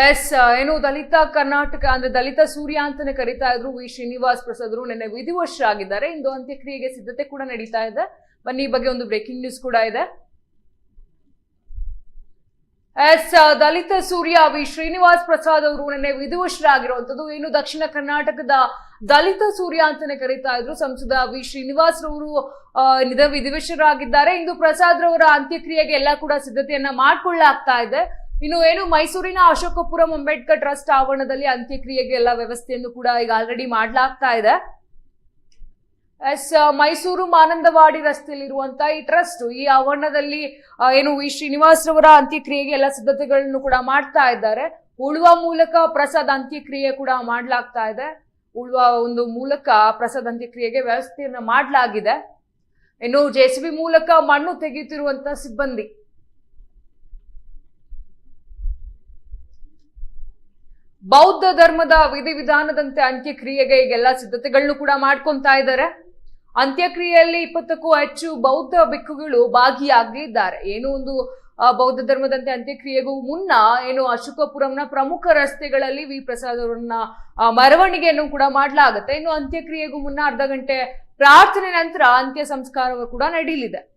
ಎಸ್, ಏನು ದಲಿತ ಕರ್ನಾಟಕ ಅಂದ್ರೆ ದಲಿತ ಸೂರ್ಯ ಅಂತಾನೆ ಕರಿತಾ ಇದ್ರು. ವಿ. ಶ್ರೀನಿವಾಸ್ ಪ್ರಸಾದ್ ನಿನ್ನೆ ವಿಧಿವಶರಾಗಿದ್ದಾರೆ. ಇಂದು ಅಂತ್ಯಕ್ರಿಯೆಗೆ ಸಿದ್ಧತೆ ಕೂಡ ನಡೀತಾ ಇದೆ. ಬನ್ನಿ ಬಗ್ಗೆ ಒಂದು ಬ್ರೇಕಿಂಗ್ ನ್ಯೂಸ್ ಕೂಡ ಇದೆ. Yes, Dalit Surya, V. Srinivas Prasad ಅವರು ನಿನ್ನೆ ವಿಧಿವಶರಾಗಿರುವಂತದ್ದು ಏನು ದಕ್ಷಿಣ ಕರ್ನಾಟಕದ ದಲಿತ ಸೂರ್ಯ ಅಂತಾನೆ ಕರೀತಾ ಇದ್ರು. ಸಂಸದ ವಿ. ಶ್ರೀನಿವಾಸ್ ರವರು ನಿಧ ವಿಧಿವಶರಾಗಿದ್ದಾರೆ. ಇಂದು ಪ್ರಸಾದ್ ರವರ ಅಂತ್ಯಕ್ರಿಯೆಗೆ ಎಲ್ಲ ಕೂಡ ಸಿದ್ಧತೆಯನ್ನ ಮಾಡ್ಕೊಳ್ಳಾಗ್ತಾ ಇದೆ. ಇನ್ನು ಏನು, ಮೈಸೂರಿನ ಅಶೋಕಪುರಂ ಅಂಬೇಡ್ಕರ್ ಟ್ರಸ್ಟ್ ಆವರಣದಲ್ಲಿ ಅಂತ್ಯಕ್ರಿಯೆಗೆ ಎಲ್ಲ ವ್ಯವಸ್ಥೆಯನ್ನು ಕೂಡ ಈಗ ಆಲ್ರೆಡಿ ಮಾಡಲಾಗ್ತಾ ಇದೆ. ಎಸ್ ಮೈಸೂರು ಮಾನಂದವಾಡಿ ರಸ್ತೆಯಲ್ಲಿರುವಂತ ಈ ಟ್ರಸ್ಟ್ ಈ ಆವರಣದಲ್ಲಿ ಏನು ವಿ ಶ್ರೀನಿವಾಸ್ ರವರ ಅಂತ್ಯಕ್ರಿಯೆಗೆ ಎಲ್ಲ ಸಿದ್ಧತೆಗಳನ್ನು ಕೂಡ ಮಾಡ್ತಾ ಇದ್ದಾರೆ. ಉಳುವ ಮೂಲಕ ಪ್ರಸಾದ ಅಂತ್ಯಕ್ರಿಯೆ ಕೂಡ ಮಾಡಲಾಗ್ತಾ ಇದೆ. ಉಳುವ ಒಂದು ಮೂಲಕ ಪ್ರಸಾದ ಅಂತ್ಯಕ್ರಿಯೆಗೆ ವ್ಯವಸ್ಥೆಯನ್ನು ಮಾಡಲಾಗಿದೆ. ಇನ್ನು ಜೆಸಿಬಿ ಮೂಲಕ ಮಣ್ಣು ತೆಗೆಯುತ್ತಿರುವಂತಹ ಸಿಬ್ಬಂದಿ ಬೌದ್ಧ ಧರ್ಮದ ವಿಧಿವಿಧಾನದಂತೆ ಅಂತ್ಯಕ್ರಿಯೆಗೆ ಈಗೆಲ್ಲ ಸಿದ್ಧತೆಗಳನ್ನು ಕೂಡ ಮಾಡ್ಕೊಂತಾ ಇದ್ದಾರೆ. ಅಂತ್ಯಕ್ರಿಯೆಯಲ್ಲಿ ಇಪ್ಪತ್ತಕ್ಕೂ ಹೆಚ್ಚು ಬೌದ್ಧ ಭಿಕ್ಕುಗಳು ಭಾಗಿಯಾಗಲಿದ್ದಾರೆ ಏನು ಒಂದು ಬೌದ್ಧ ಧರ್ಮದಂತೆ ಅಂತ್ಯಕ್ರಿಯೆಗೂ ಮುನ್ನ ಏನು ಅಶೋಕಪುರಂನ ಪ್ರಮುಖ ರಸ್ತೆಗಳಲ್ಲಿ ವಿ. ಪ್ರಸಾದ್ ಅವರನ್ನ ಮೆರವಣಿಗೆಯನ್ನು ಕೂಡ ಮಾಡಲಾಗುತ್ತೆ. ಇನ್ನು ಅಂತ್ಯಕ್ರಿಯೆಗೂ ಮುನ್ನ ಅರ್ಧ ಗಂಟೆ ಪ್ರಾರ್ಥನೆ ನಂತರ ಅಂತ್ಯ ಸಂಸ್ಕಾರವು ಕೂಡ ನಡೆಯಲಿದೆ. ಆ,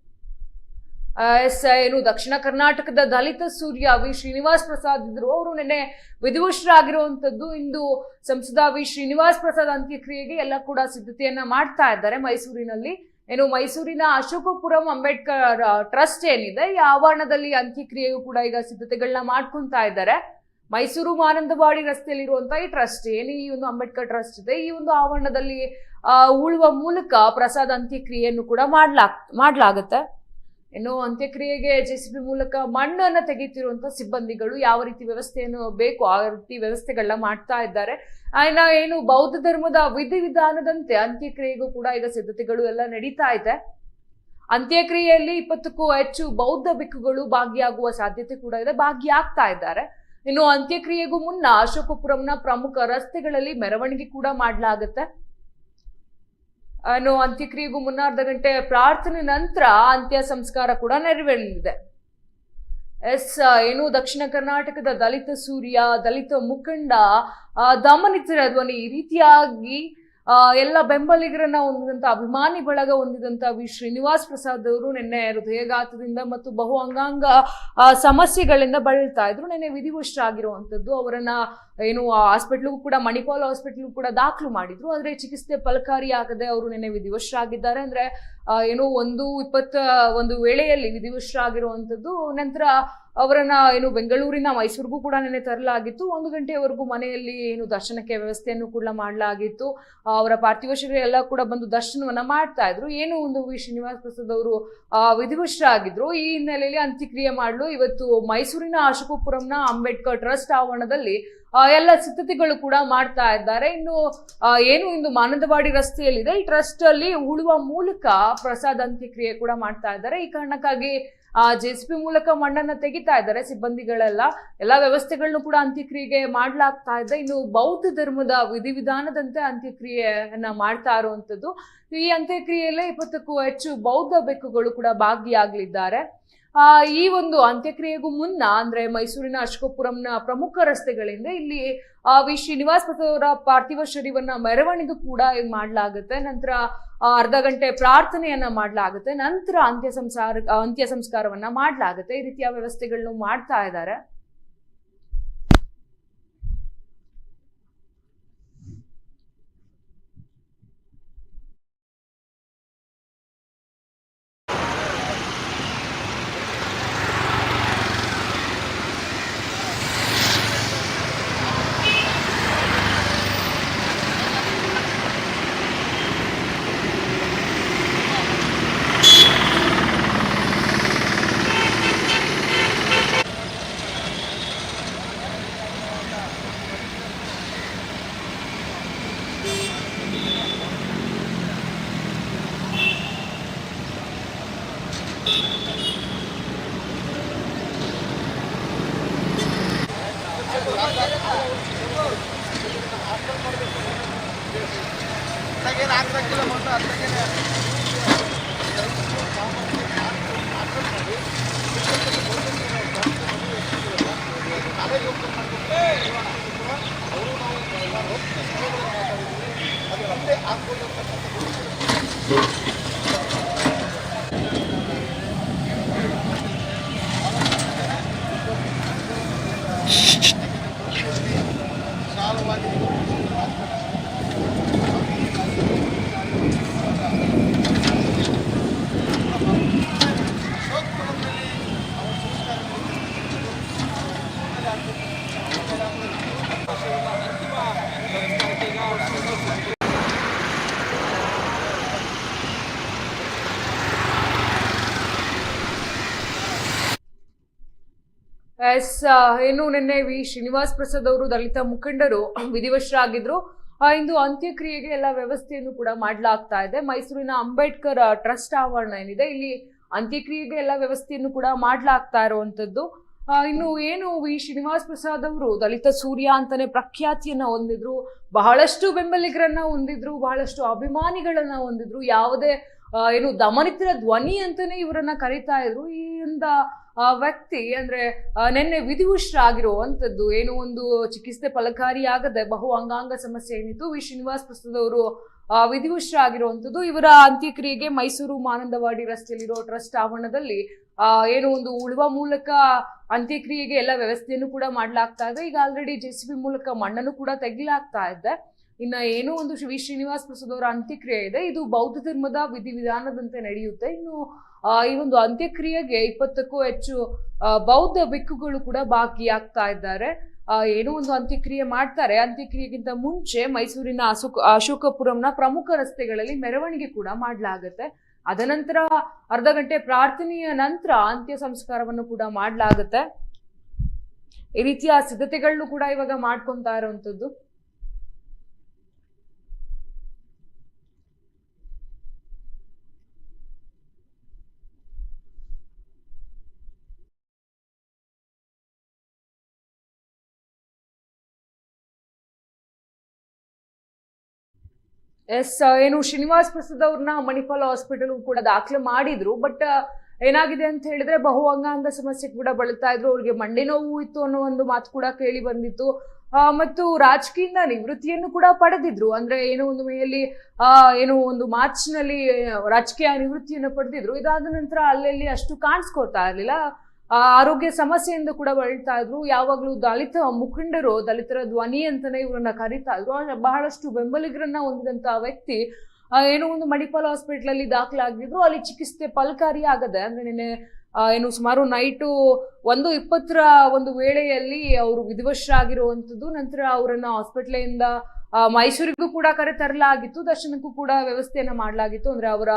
ಎಸ್ ಏನು ದಕ್ಷಿಣ ಕರ್ನಾಟಕದ ದಲಿತ ಸೂರ್ಯ ವಿ. ಶ್ರೀನಿವಾಸ್ ಪ್ರಸಾದ್ ಇದ್ರು. ಅವರು ನಿನ್ನೆ ವಿಧಿವಶರಾಗಿರುವಂತದ್ದು ಇಂದು ಸಂಸದ ವಿ. ಶ್ರೀನಿವಾಸ್ ಪ್ರಸಾದ್ ಅಂತ್ಯಕ್ರಿಯೆಗೆ ಎಲ್ಲ ಕೂಡ ಸಿದ್ಧತೆಯನ್ನ ಮಾಡ್ತಾ ಇದ್ದಾರೆ ಮೈಸೂರಿನಲ್ಲಿ. ಏನು ಮೈಸೂರಿನ ಅಶೋಕಪುರಂ ಅಂಬೇಡ್ಕರ್ ಟ್ರಸ್ಟ್ ಏನಿದೆ, ಈ ಆವರಣದಲ್ಲಿ ಅಂತ್ಯಕ್ರಿಯೆಗೂ ಕೂಡ ಈಗ ಸಿದ್ಧತೆಗಳನ್ನ ಮಾಡ್ಕೊಂತಾ ಇದ್ದಾರೆ. ಮೈಸೂರು ಮಾನಂದವಾಡಿ ರಸ್ತೆಯಲ್ಲಿರುವಂತ ಈ ಟ್ರಸ್ಟ್ ಏನು, ಈ ಒಂದು ಅಂಬೇಡ್ಕರ್ ಟ್ರಸ್ಟ್ ಇದೆ. ಈ ಒಂದು ಆವರಣದಲ್ಲಿ ಉಳುವ ಮೂಲಕ ಪ್ರಸಾದ್ ಅಂತ್ಯಕ್ರಿಯೆಯನ್ನು ಕೂಡ ಮಾಡ್ಲಾ ಮಾಡ್ಲಾಗತ್ತೆ. ಇನ್ನು ಅಂತ್ಯಕ್ರಿಯೆಗೆ ಜೆ ಸಿ ಬಿ ಮೂಲಕ ಮಣ್ಣನ್ನು ತೆಗೆಯುತ್ತಿರುವಂತ ಸಿಬ್ಬಂದಿಗಳು ಯಾವ ರೀತಿ ವ್ಯವಸ್ಥೆಯನ್ನು ಬೇಕು, ಆ ರೀತಿ ವ್ಯವಸ್ಥೆಗಳನ್ನ ಮಾಡ್ತಾ ಇದ್ದಾರೆ. ಇನ್ನು ಏನು ಬೌದ್ಧ ಧರ್ಮದ ವಿಧಿವಿಧಾನದಂತೆ ಅಂತ್ಯಕ್ರಿಯೆಗೂ ಕೂಡ ಈಗ ಸಿದ್ಧತೆಗಳು ಎಲ್ಲ ನಡೀತಾ ಇದೆ. ಅಂತ್ಯಕ್ರಿಯೆಯಲ್ಲಿ ಇಪ್ಪತ್ತಕ್ಕೂ ಹೆಚ್ಚು ಬೌದ್ಧ ಬಿಕ್ಕುಗಳು ಭಾಗಿಯಾಗುವ ಸಾಧ್ಯತೆ ಕೂಡ ಇದೆ, ಭಾಗಿಯಾಗ್ತಾ ಇದ್ದಾರೆ. ಇನ್ನು ಅಂತ್ಯಕ್ರಿಯೆಗೂ ಮುನ್ನ ಅಶೋಕಪುರಂನ ಪ್ರಮುಖ ರಸ್ತೆಗಳಲ್ಲಿ ಮೆರವಣಿಗೆ ಕೂಡ ಮಾಡಲಾಗುತ್ತೆ. ಇನ್ನು ಅಂತ್ಯಕ್ರಿಯೆಗೂ ಮುನ್ನ ಅರ್ಧ ಗಂಟೆ ಪ್ರಾರ್ಥನೆ ನಂತರ ಅಂತ್ಯ ಸಂಸ್ಕಾರ ಕೂಡ ನೆರವೇರಲಿದೆ. ಎಸ್ ಏನು, ದಕ್ಷಿಣ ಕರ್ನಾಟಕದ ದಲಿತ ಸೂರ್ಯ, ದಲಿತ ಮುಖಂಡ ದಮನಿತರ ಧ್ವನಿ ಈ ರೀತಿಯಾಗಿ ಎಲ್ಲ ಬೆಂಬಲಿಗರನ್ನ ಹೊಂದಿದಂಥ ಅಭಿಮಾನಿ ಬಳಗ ಹೊಂದಿದಂಥ ವಿ. ಶ್ರೀನಿವಾಸ್ ಪ್ರಸಾದ್ ಅವರು ನಿನ್ನೆ ಹೃದಯಘಾತದಿಂದ ಮತ್ತು ಬಹು ಅಂಗಾಂಗ ಸಮಸ್ಯೆಗಳಿಂದ ಬಳಲ್ತಾ ಇದ್ರು. ನಿನ್ನೆ ವಿಧಿವಶರಾಗಿರುವಂತದ್ದು ಅವರನ್ನ ಏನು ಹಾಸ್ಪಿಟ್ಲಿಗೂ ಕೂಡ, ಮಣಿಪಾಲ್ ಹಾಸ್ಪಿಟ್ಲಿಗೂ ಕೂಡ ದಾಖಲು ಮಾಡಿದ್ರು. ಆದರೆ ಚಿಕಿತ್ಸೆ ಫಲಕಾರಿಯಾಗದೆ ಅವರು ನಿನ್ನೆ ವಿಧಿವಶರಾಗಿದ್ದಾರೆ. ಅಂದ್ರೆ ಏನು, ಒಂದು ಇಪ್ಪತ್ತ, ಒಂದು ವೇಳೆಯಲ್ಲಿ ವಿಧಿವಶರಾಗಿರುವಂತದ್ದು ನಂತರ ಅವರನ್ನ ಏನು ಬೆಂಗಳೂರಿನ ಮೈಸೂರಿಗೂ ಕೂಡ ನೆನೆ ತರಲಾಗಿತ್ತು. ಒಂದು ಗಂಟೆಯವರೆಗೂ ಮನೆಯಲ್ಲಿ ಏನು ದರ್ಶನಕ್ಕೆ ವ್ಯವಸ್ಥೆಯನ್ನು ಕೂಡ ಮಾಡಲಾಗಿತ್ತು. ಅವರ ಪಾರ್ಥಿವ ಶರೀರ ಕೂಡ ಬಂದು ದರ್ಶನವನ್ನ ಮಾಡ್ತಾ ಇದ್ರು. ಏನು ಒಂದು ವಿ ಶ್ರೀನಿವಾಸ ಪ್ರಸಾದ್ ಅವರು ಆ, ವಿಧಿವಶರಾಗಿದ್ರು. ಈ ಹಿನ್ನೆಲೆಯಲ್ಲಿ ಅಂತ್ಯಕ್ರಿಯೆ ಮಾಡಲು. ಇವತ್ತು ಮೈಸೂರಿನ ಅಶೋಕಪುರಂನ ಅಂಬೇಡ್ಕರ್ ಟ್ರಸ್ಟ್ ಆವರಣದಲ್ಲಿ ಎಲ್ಲ ಸಿದ್ಧತೆಗಳು ಕೂಡ ಮಾಡ್ತಾ ಇದ್ದಾರೆ. ಇನ್ನು ಏನು ಇಂದು ಮಾನಂದವಾಡಿ ರಸ್ತೆಯಲ್ಲಿದೆ. ಈ ಟ್ರಸ್ಟ್ ಅಲ್ಲಿ ಉಳುವ ಮೂಲಕ ಪ್ರಸಾದ್ ಅಂತ್ಯಕ್ರಿಯೆ ಕೂಡ ಮಾಡ್ತಾ ಇದ್ದಾರೆ. ಈ ಕಾರಣಕ್ಕಾಗಿ ಜೆಸಿಪಿ ಮೂಲಕ ಮಣ್ಣನ್ನ ತೆಗಿತಾ ಇದ್ದಾರೆ. ಸಿಬ್ಬಂದಿಗಳೆಲ್ಲ ಎಲ್ಲಾ ವ್ಯವಸ್ಥೆಗಳನ್ನು ಕೂಡ ಅಂತ್ಯಕ್ರಿಯೆಗೆ ಮಾಡಲಾಗ್ತಾ ಇದೆ. ಇನ್ನು ಬೌದ್ಧ ಧರ್ಮದ ವಿಧಿವಿಧಾನದಂತೆ ಅಂತ್ಯಕ್ರಿಯೆಯನ್ನ ಮಾಡ್ತಾ ಇರುವಂತದ್ದು ಈ ಅಂತ್ಯಕ್ರಿಯೆಯಲ್ಲೇ ಇಪ್ಪತ್ತಕ್ಕೂ ಹೆಚ್ಚು ಬೌದ್ಧ ಬೆಕ್ಕುಗಳು ಕೂಡ ಭಾಗಿಯಾಗಲಿದ್ದಾರೆ. ಆ ಈ ಒಂದು ಅಂತ್ಯಕ್ರಿಯೆಗೂ ಮುನ್ನ, ಅಂದ್ರೆ ಮೈಸೂರಿನ ಅಶೋಕಪುರಂನ ಪ್ರಮುಖ ರಸ್ತೆಗಳಿಂದ ಇಲ್ಲಿ ವಿ. ಶ್ರೀನಿವಾಸ್ ಅವರ ಪಾರ್ಥಿವ ಶರೀರವನ್ನ ಮೆರವಣಿಗೆ ಕೂಡ ಮಾಡ್ಲಾಗುತ್ತೆ. ನಂತರ ಅರ್ಧ ಗಂಟೆ ಪ್ರಾರ್ಥನೆಯನ್ನ ಮಾಡಲಾಗುತ್ತೆ. ನಂತರ ಅಂತ್ಯ ಸಂಸಾರ, ಅಂತ್ಯ ಸಂಸ್ಕಾರವನ್ನ ಮಾಡಲಾಗುತ್ತೆ. ಈ ರೀತಿಯ ವ್ಯವಸ್ಥೆಗಳನ್ನು ಮಾಡ್ತಾ ಇದ್ದಾರೆ. Hindi, ako yung ಎಸ್ ಏನು ನಿನ್ನೆ ವಿ. ಶ್ರೀನಿವಾಸ್ ಪ್ರಸಾದ್ ಅವರು, ದಲಿತ ಮುಖಂಡರು, ವಿಧಿವಶರಾಗಿದ್ರು. ಇಂದು ಅಂತ್ಯಕ್ರಿಯೆಗೆ ಎಲ್ಲ ವ್ಯವಸ್ಥೆಯನ್ನು ಕೂಡ ಮಾಡಲಾಗ್ತಾ ಇದೆ. ಮೈಸೂರಿನ ಅಂಬೇಡ್ಕರ್ ಟ್ರಸ್ಟ್ ಆವರಣ ಏನಿದೆ, ಇಲ್ಲಿ ಅಂತ್ಯಕ್ರಿಯೆಗೆ ಎಲ್ಲ ವ್ಯವಸ್ಥೆಯನ್ನು ಕೂಡ ಮಾಡಲಾಗ್ತಾ ಇರುವಂಥದ್ದು ಇನ್ನು ಏನು ವಿ. ಶ್ರೀನಿವಾಸ್ ಪ್ರಸಾದ್ ಅವರು, ದಲಿತ ಸೂರ್ಯ ಅಂತಾನೆ ಪ್ರಖ್ಯಾತಿಯನ್ನ ಹೊಂದಿದ್ರು, ಬಹಳಷ್ಟು ಬೆಂಬಲಿಗರನ್ನ ಹೊಂದಿದ್ರು, ಬಹಳಷ್ಟು ಅಭಿಮಾನಿಗಳನ್ನ ಹೊಂದಿದ್ರು, ಯಾವುದೇ ಏನು ದಮನಿತರ ಧ್ವನಿ ಅಂತಾನೆ ಇವರನ್ನ ಕರೀತಾ ಇದ್ರು. ಈ ವ್ಯಕ್ತಿ ಅಂದ್ರೆ ನೆನ್ನೆ ನಿನ್ನೆ ವಿಧಿವುಷರಾಗಿರುವಂತದ್ದು ಏನು ಒಂದು ಚಿಕಿತ್ಸೆ ಫಲಕಾರಿಯಾಗದೆ ಬಹು ಅಂಗಾಂಗ ಸಮಸ್ಯೆ ಏನಿತ್ತು. ವಿ. ಶ್ರೀನಿವಾಸ್ ಪ್ರಸ್ತುತವರು ಅವರು ಆ, ವಿಧಿವುಷರಾಗಿರುವಂತದ್ದು ಇವರ ಅಂತ್ಯಕ್ರಿಯೆಗೆ ಮೈಸೂರು ಮಾನಂದವಾಡಿ ರಸ್ತೆಯಲ್ಲಿರೋ ಟ್ರಸ್ಟ್ ಆವರಣದಲ್ಲಿ ಏನು ಒಂದು ಉಳುವ ಮೂಲಕ ಅಂತ್ಯಕ್ರಿಯೆಗೆ ಎಲ್ಲ ವ್ಯವಸ್ಥೆಯನ್ನು ಕೂಡ ಮಾಡ್ಲಾಗ್ತಾ ಇದೆ. ಈಗ ಆಲ್ರೆಡಿ ಜೆ ಸಿ ಬಿ ಮೂಲಕ ಮಣ್ಣನ್ನು ಕೂಡ ತೆಗಿಲಾಗ್ತಾ ಇದೆ. ಇನ್ನ ಏನೋ ಒಂದು ವಿ ಶ್ರೀನಿವಾಸ್ ಪ್ರಸಾದ್ ಅವರ ಅಂತ್ಯಕ್ರಿಯೆ ಇದೆ. ಇದು ಬೌದ್ಧ ಧರ್ಮದ ವಿಧಿವಿಧಾನದಂತೆ ನಡೆಯುತ್ತೆ. ಇನ್ನು ಈ ಒಂದು ಅಂತ್ಯಕ್ರಿಯೆಗೆ ಇಪ್ಪತ್ತಕ್ಕೂ ಹೆಚ್ಚು ಬೌದ್ಧ ಬಿಕ್ಕುಗಳು ಕೂಡ ಭಾಗಿಯಾಗ್ತಾ ಇದ್ದಾರೆ. ಏನೋ ಒಂದು ಅಂತ್ಯಕ್ರಿಯೆ ಮಾಡ್ತಾರೆ. ಅಂತ್ಯಕ್ರಿಯೆಗಿಂತ ಮುಂಚೆ ಮೈಸೂರಿನ ಅಶೋಕ, ಅಶೋಕಪುರಂನ ಪ್ರಮುಖ ರಸ್ತೆಗಳಲ್ಲಿ ಮೆರವಣಿಗೆ ಕೂಡ ಮಾಡಲಾಗುತ್ತೆ. ಅದನಂತರ ಅರ್ಧ ಗಂಟೆ ಪ್ರಾರ್ಥನೆಯ ನಂತರ ಅಂತ್ಯ ಸಂಸ್ಕಾರವನ್ನು ಕೂಡ ಮಾಡಲಾಗುತ್ತೆ. ಈ ರೀತಿಯ ಸಿದ್ಧತೆಗಳನ್ನು ಕೂಡ ಇವಾಗ ಮಾಡ್ಕೊತಾ ಇರುವಂತದ್ದು ಎಸ್ ಏನು ಶ್ರೀನಿವಾಸ್ ಪ್ರಸಾದ್ ಅವ್ರನ್ನ ಮಣಿಪಾಲ್ ಹಾಸ್ಪಿಟಲ್ ಕೂಡ ದಾಖಲೆ ಮಾಡಿದ್ರು, ಬಟ್ ಏನಾಗಿದೆ ಅಂತ ಹೇಳಿದ್ರೆ ಬಹು ಅಂಗಾಂಗ ಸಮಸ್ಯೆ ಕೂಡ ಬಳಲ್ತಾ ಇದ್ರು, ಅವ್ರಿಗೆ ಮಂಡಿ ನೋವು ಇತ್ತು ಅನ್ನೋ ಒಂದು ಮಾತು ಕೂಡ ಕೇಳಿ ಬಂದಿತ್ತು. ಮತ್ತು ರಾಜಕೀಯದ ನಿವೃತ್ತಿಯನ್ನು ಕೂಡ ಪಡೆದಿದ್ರು, ಅಂದ್ರೆ ಏನೋ ಒಂದು ಮೇಯಲ್ಲಿ, ಆ, ಏನೋ ಒಂದು ಮಾರ್ಚ್ನಲ್ಲಿ ರಾಜಕೀಯ ನಿವೃತ್ತಿಯನ್ನು ಪಡೆದಿದ್ರು, ಇದಾದ ನಂತರ ಅಲ್ಲಲ್ಲಿ ಅಷ್ಟು ಕಾಣಿಸ್ಕೊಳ್ತಾ ಇರ್ಲಿಲ್ಲ. ಆರೋಗ್ಯ ಸಮಸ್ಯೆಯಿಂದ ಕೂಡ ಬಳಲ್ತಾ ಇದ್ರು. ಯಾವಾಗಲೂ ದಲಿತ ಮುಖಂಡರು ದಲಿತರ ಧ್ವನಿ ಅಂತಾನೆ ಇವರನ್ನ ಕರೀತಾ ಇದ್ರು. ಬಹಳಷ್ಟು ಬೆಂಬಲಿಗರನ್ನ ಹೊಂದಿದಂತ ವ್ಯಕ್ತಿ ಏನೋ ಒಂದು ಮಣಿಪಾಲ್ ಹಾಸ್ಪಿಟಲ್ ಅಲ್ಲಿ ದಾಖಲಾಗಿದ್ರು. ಅಲ್ಲಿ ಚಿಕಿತ್ಸೆ ಫಲಕಾರಿ ಆಗದೆ ಅಂದ್ರೆ ನಿನ್ನೆ ಏನು ಸುಮಾರು ನೈಟು ಒಂದು ಇಪ್ಪತ್ತರ ಒಂದು ವೇಳೆಯಲ್ಲಿ ಅವರು ವಿಧಿವಶರಾಗಿರುವಂಥದ್ದು. ನಂತರ ಅವರನ್ನ ಹಾಸ್ಪಿಟ್ಲಿಂದ ಆ, ಮೈಸೂರಿಗೂ ಕೂಡ ಕರೆ ತರಲಾಗಿತ್ತು. ದರ್ಶನಕ್ಕೂ ಕೂಡ ವ್ಯವಸ್ಥೆಯನ್ನ ಮಾಡಲಾಗಿತ್ತು. ಅಂದ್ರೆ ಅವರ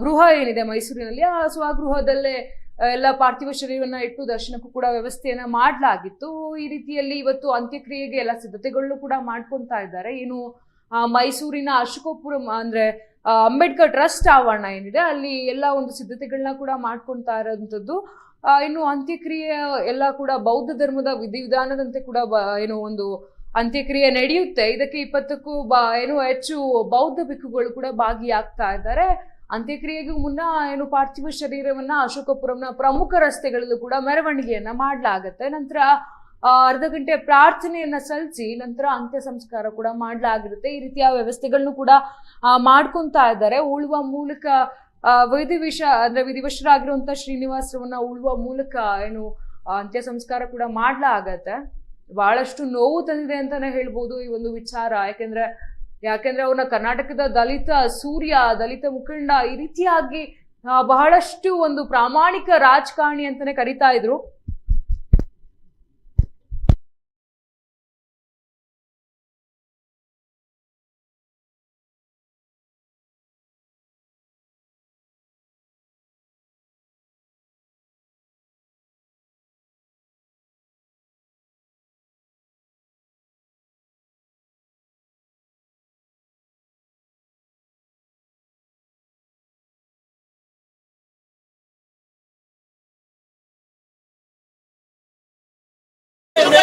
ಗೃಹ ಏನಿದೆ ಮೈಸೂರಿನಲ್ಲಿ ಆ ಸ್ವಗೃಹದಲ್ಲೇ ಎಲ್ಲ ಪಾರ್ಥಿವ ಶರೀರವನ್ನ ಇಟ್ಟು ದರ್ಶನಕ್ಕೂ ಕೂಡ ವ್ಯವಸ್ಥೆಯನ್ನ ಮಾಡಲಾಗಿತ್ತು. ಈ ರೀತಿಯಲ್ಲಿ ಇವತ್ತು ಅಂತ್ಯಕ್ರಿಯೆಗೆ ಎಲ್ಲ ಸಿದ್ಧತೆಗಳನ್ನು ಕೂಡ ಮಾಡ್ಕೊಂತಾ ಇದ್ದಾರೆ. ಏನು ಮೈಸೂರಿನ ಅಶೋಕಪುರಂ, ಅಂದ್ರೆ ಅಂಬೇಡ್ಕರ್ ಟ್ರಸ್ಟ್ ಆವರಣ ಏನಿದೆ, ಅಲ್ಲಿ ಎಲ್ಲ ಒಂದು ಸಿದ್ಧತೆಗಳನ್ನ ಕೂಡ ಮಾಡ್ಕೊತಾ ಇರೋಂಥದ್ದು. ಇನ್ನು ಅಂತ್ಯಕ್ರಿಯೆ ಎಲ್ಲ ಕೂಡ ಬೌದ್ಧ ಧರ್ಮದ ವಿಧಿವಿಧಾನದಂತೆ ಕೂಡ ಏನು ಒಂದು ಅಂತ್ಯಕ್ರಿಯೆ ನಡೆಯುತ್ತೆ. ಇದಕ್ಕೆ ಇಪ್ಪತ್ತಕ್ಕೂ ಬ, ಏನು ಹೆಚ್ಚು ಬೌದ್ಧ ಭಿಕ್ಕುಗಳು ಕೂಡ ಭಾಗಿಯಾಗ್ತಾ ಇದ್ದಾರೆ. ಅಂತ್ಯಕ್ರಿಯೆಗೂ ಮುನ್ನ ಏನು ಪಾರ್ಥಿವ ಶರೀರವನ್ನ ಅಶೋಕಪುರಂನ ಪ್ರಮುಖ ರಸ್ತೆಗಳಲ್ಲೂ ಕೂಡ ಮೆರವಣಿಗೆಯನ್ನು ಮಾಡಲಾಗತ್ತೆ. ನಂತರ ಅರ್ಧ ಗಂಟೆ ಪ್ರಾರ್ಥನೆಯನ್ನ ಸಲ್ಲಿಸಿ ನಂತರ ಅಂತ್ಯ ಸಂಸ್ಕಾರ ಕೂಡ ಮಾಡಲಾಗಿರುತ್ತೆ. ಈ ರೀತಿಯ ವ್ಯವಸ್ಥೆಗಳನ್ನು ಕೂಡ ಮಾಡ್ಕೊತಾ ಇದ್ದಾರೆ. ಉಳುವ ಮೂಲಕ ವೈದ್ಯವಿಷ ಅಂದ್ರೆ ವಿಧಿವಶರಾಗಿರುವಂತ ಶ್ರೀನಿವಾಸರವನ್ನ ಉಳುವ ಮೂಲಕ ಏನು ಅಂತ್ಯ ಸಂಸ್ಕಾರ ಕೂಡ ಮಾಡ್ಲಾಗತ್ತೆ. ಬಹಳಷ್ಟು ನೋವು ತಂದಿದೆ ಅಂತಾನೆ ಹೇಳ್ಬೋದು ಈ ಒಂದು ವಿಚಾರ. ಯಾಕೆಂದ್ರೆ ಯಾಕೆಂದ್ರೆ ಅವನ ಕರ್ನಾಟಕದ ದಲಿತ ಸೂರ್ಯ, ದಲಿತ ಮುಖಂಡ ಈ ರೀತಿಯಾಗಿ ಬಹಳಷ್ಟು ಒಂದು ಪ್ರಾಮಾಣಿಕ ರಾಜಕಾರಣಿ ಅಂತಾನೆ ಕರಿತಾ ಇದ್ರು.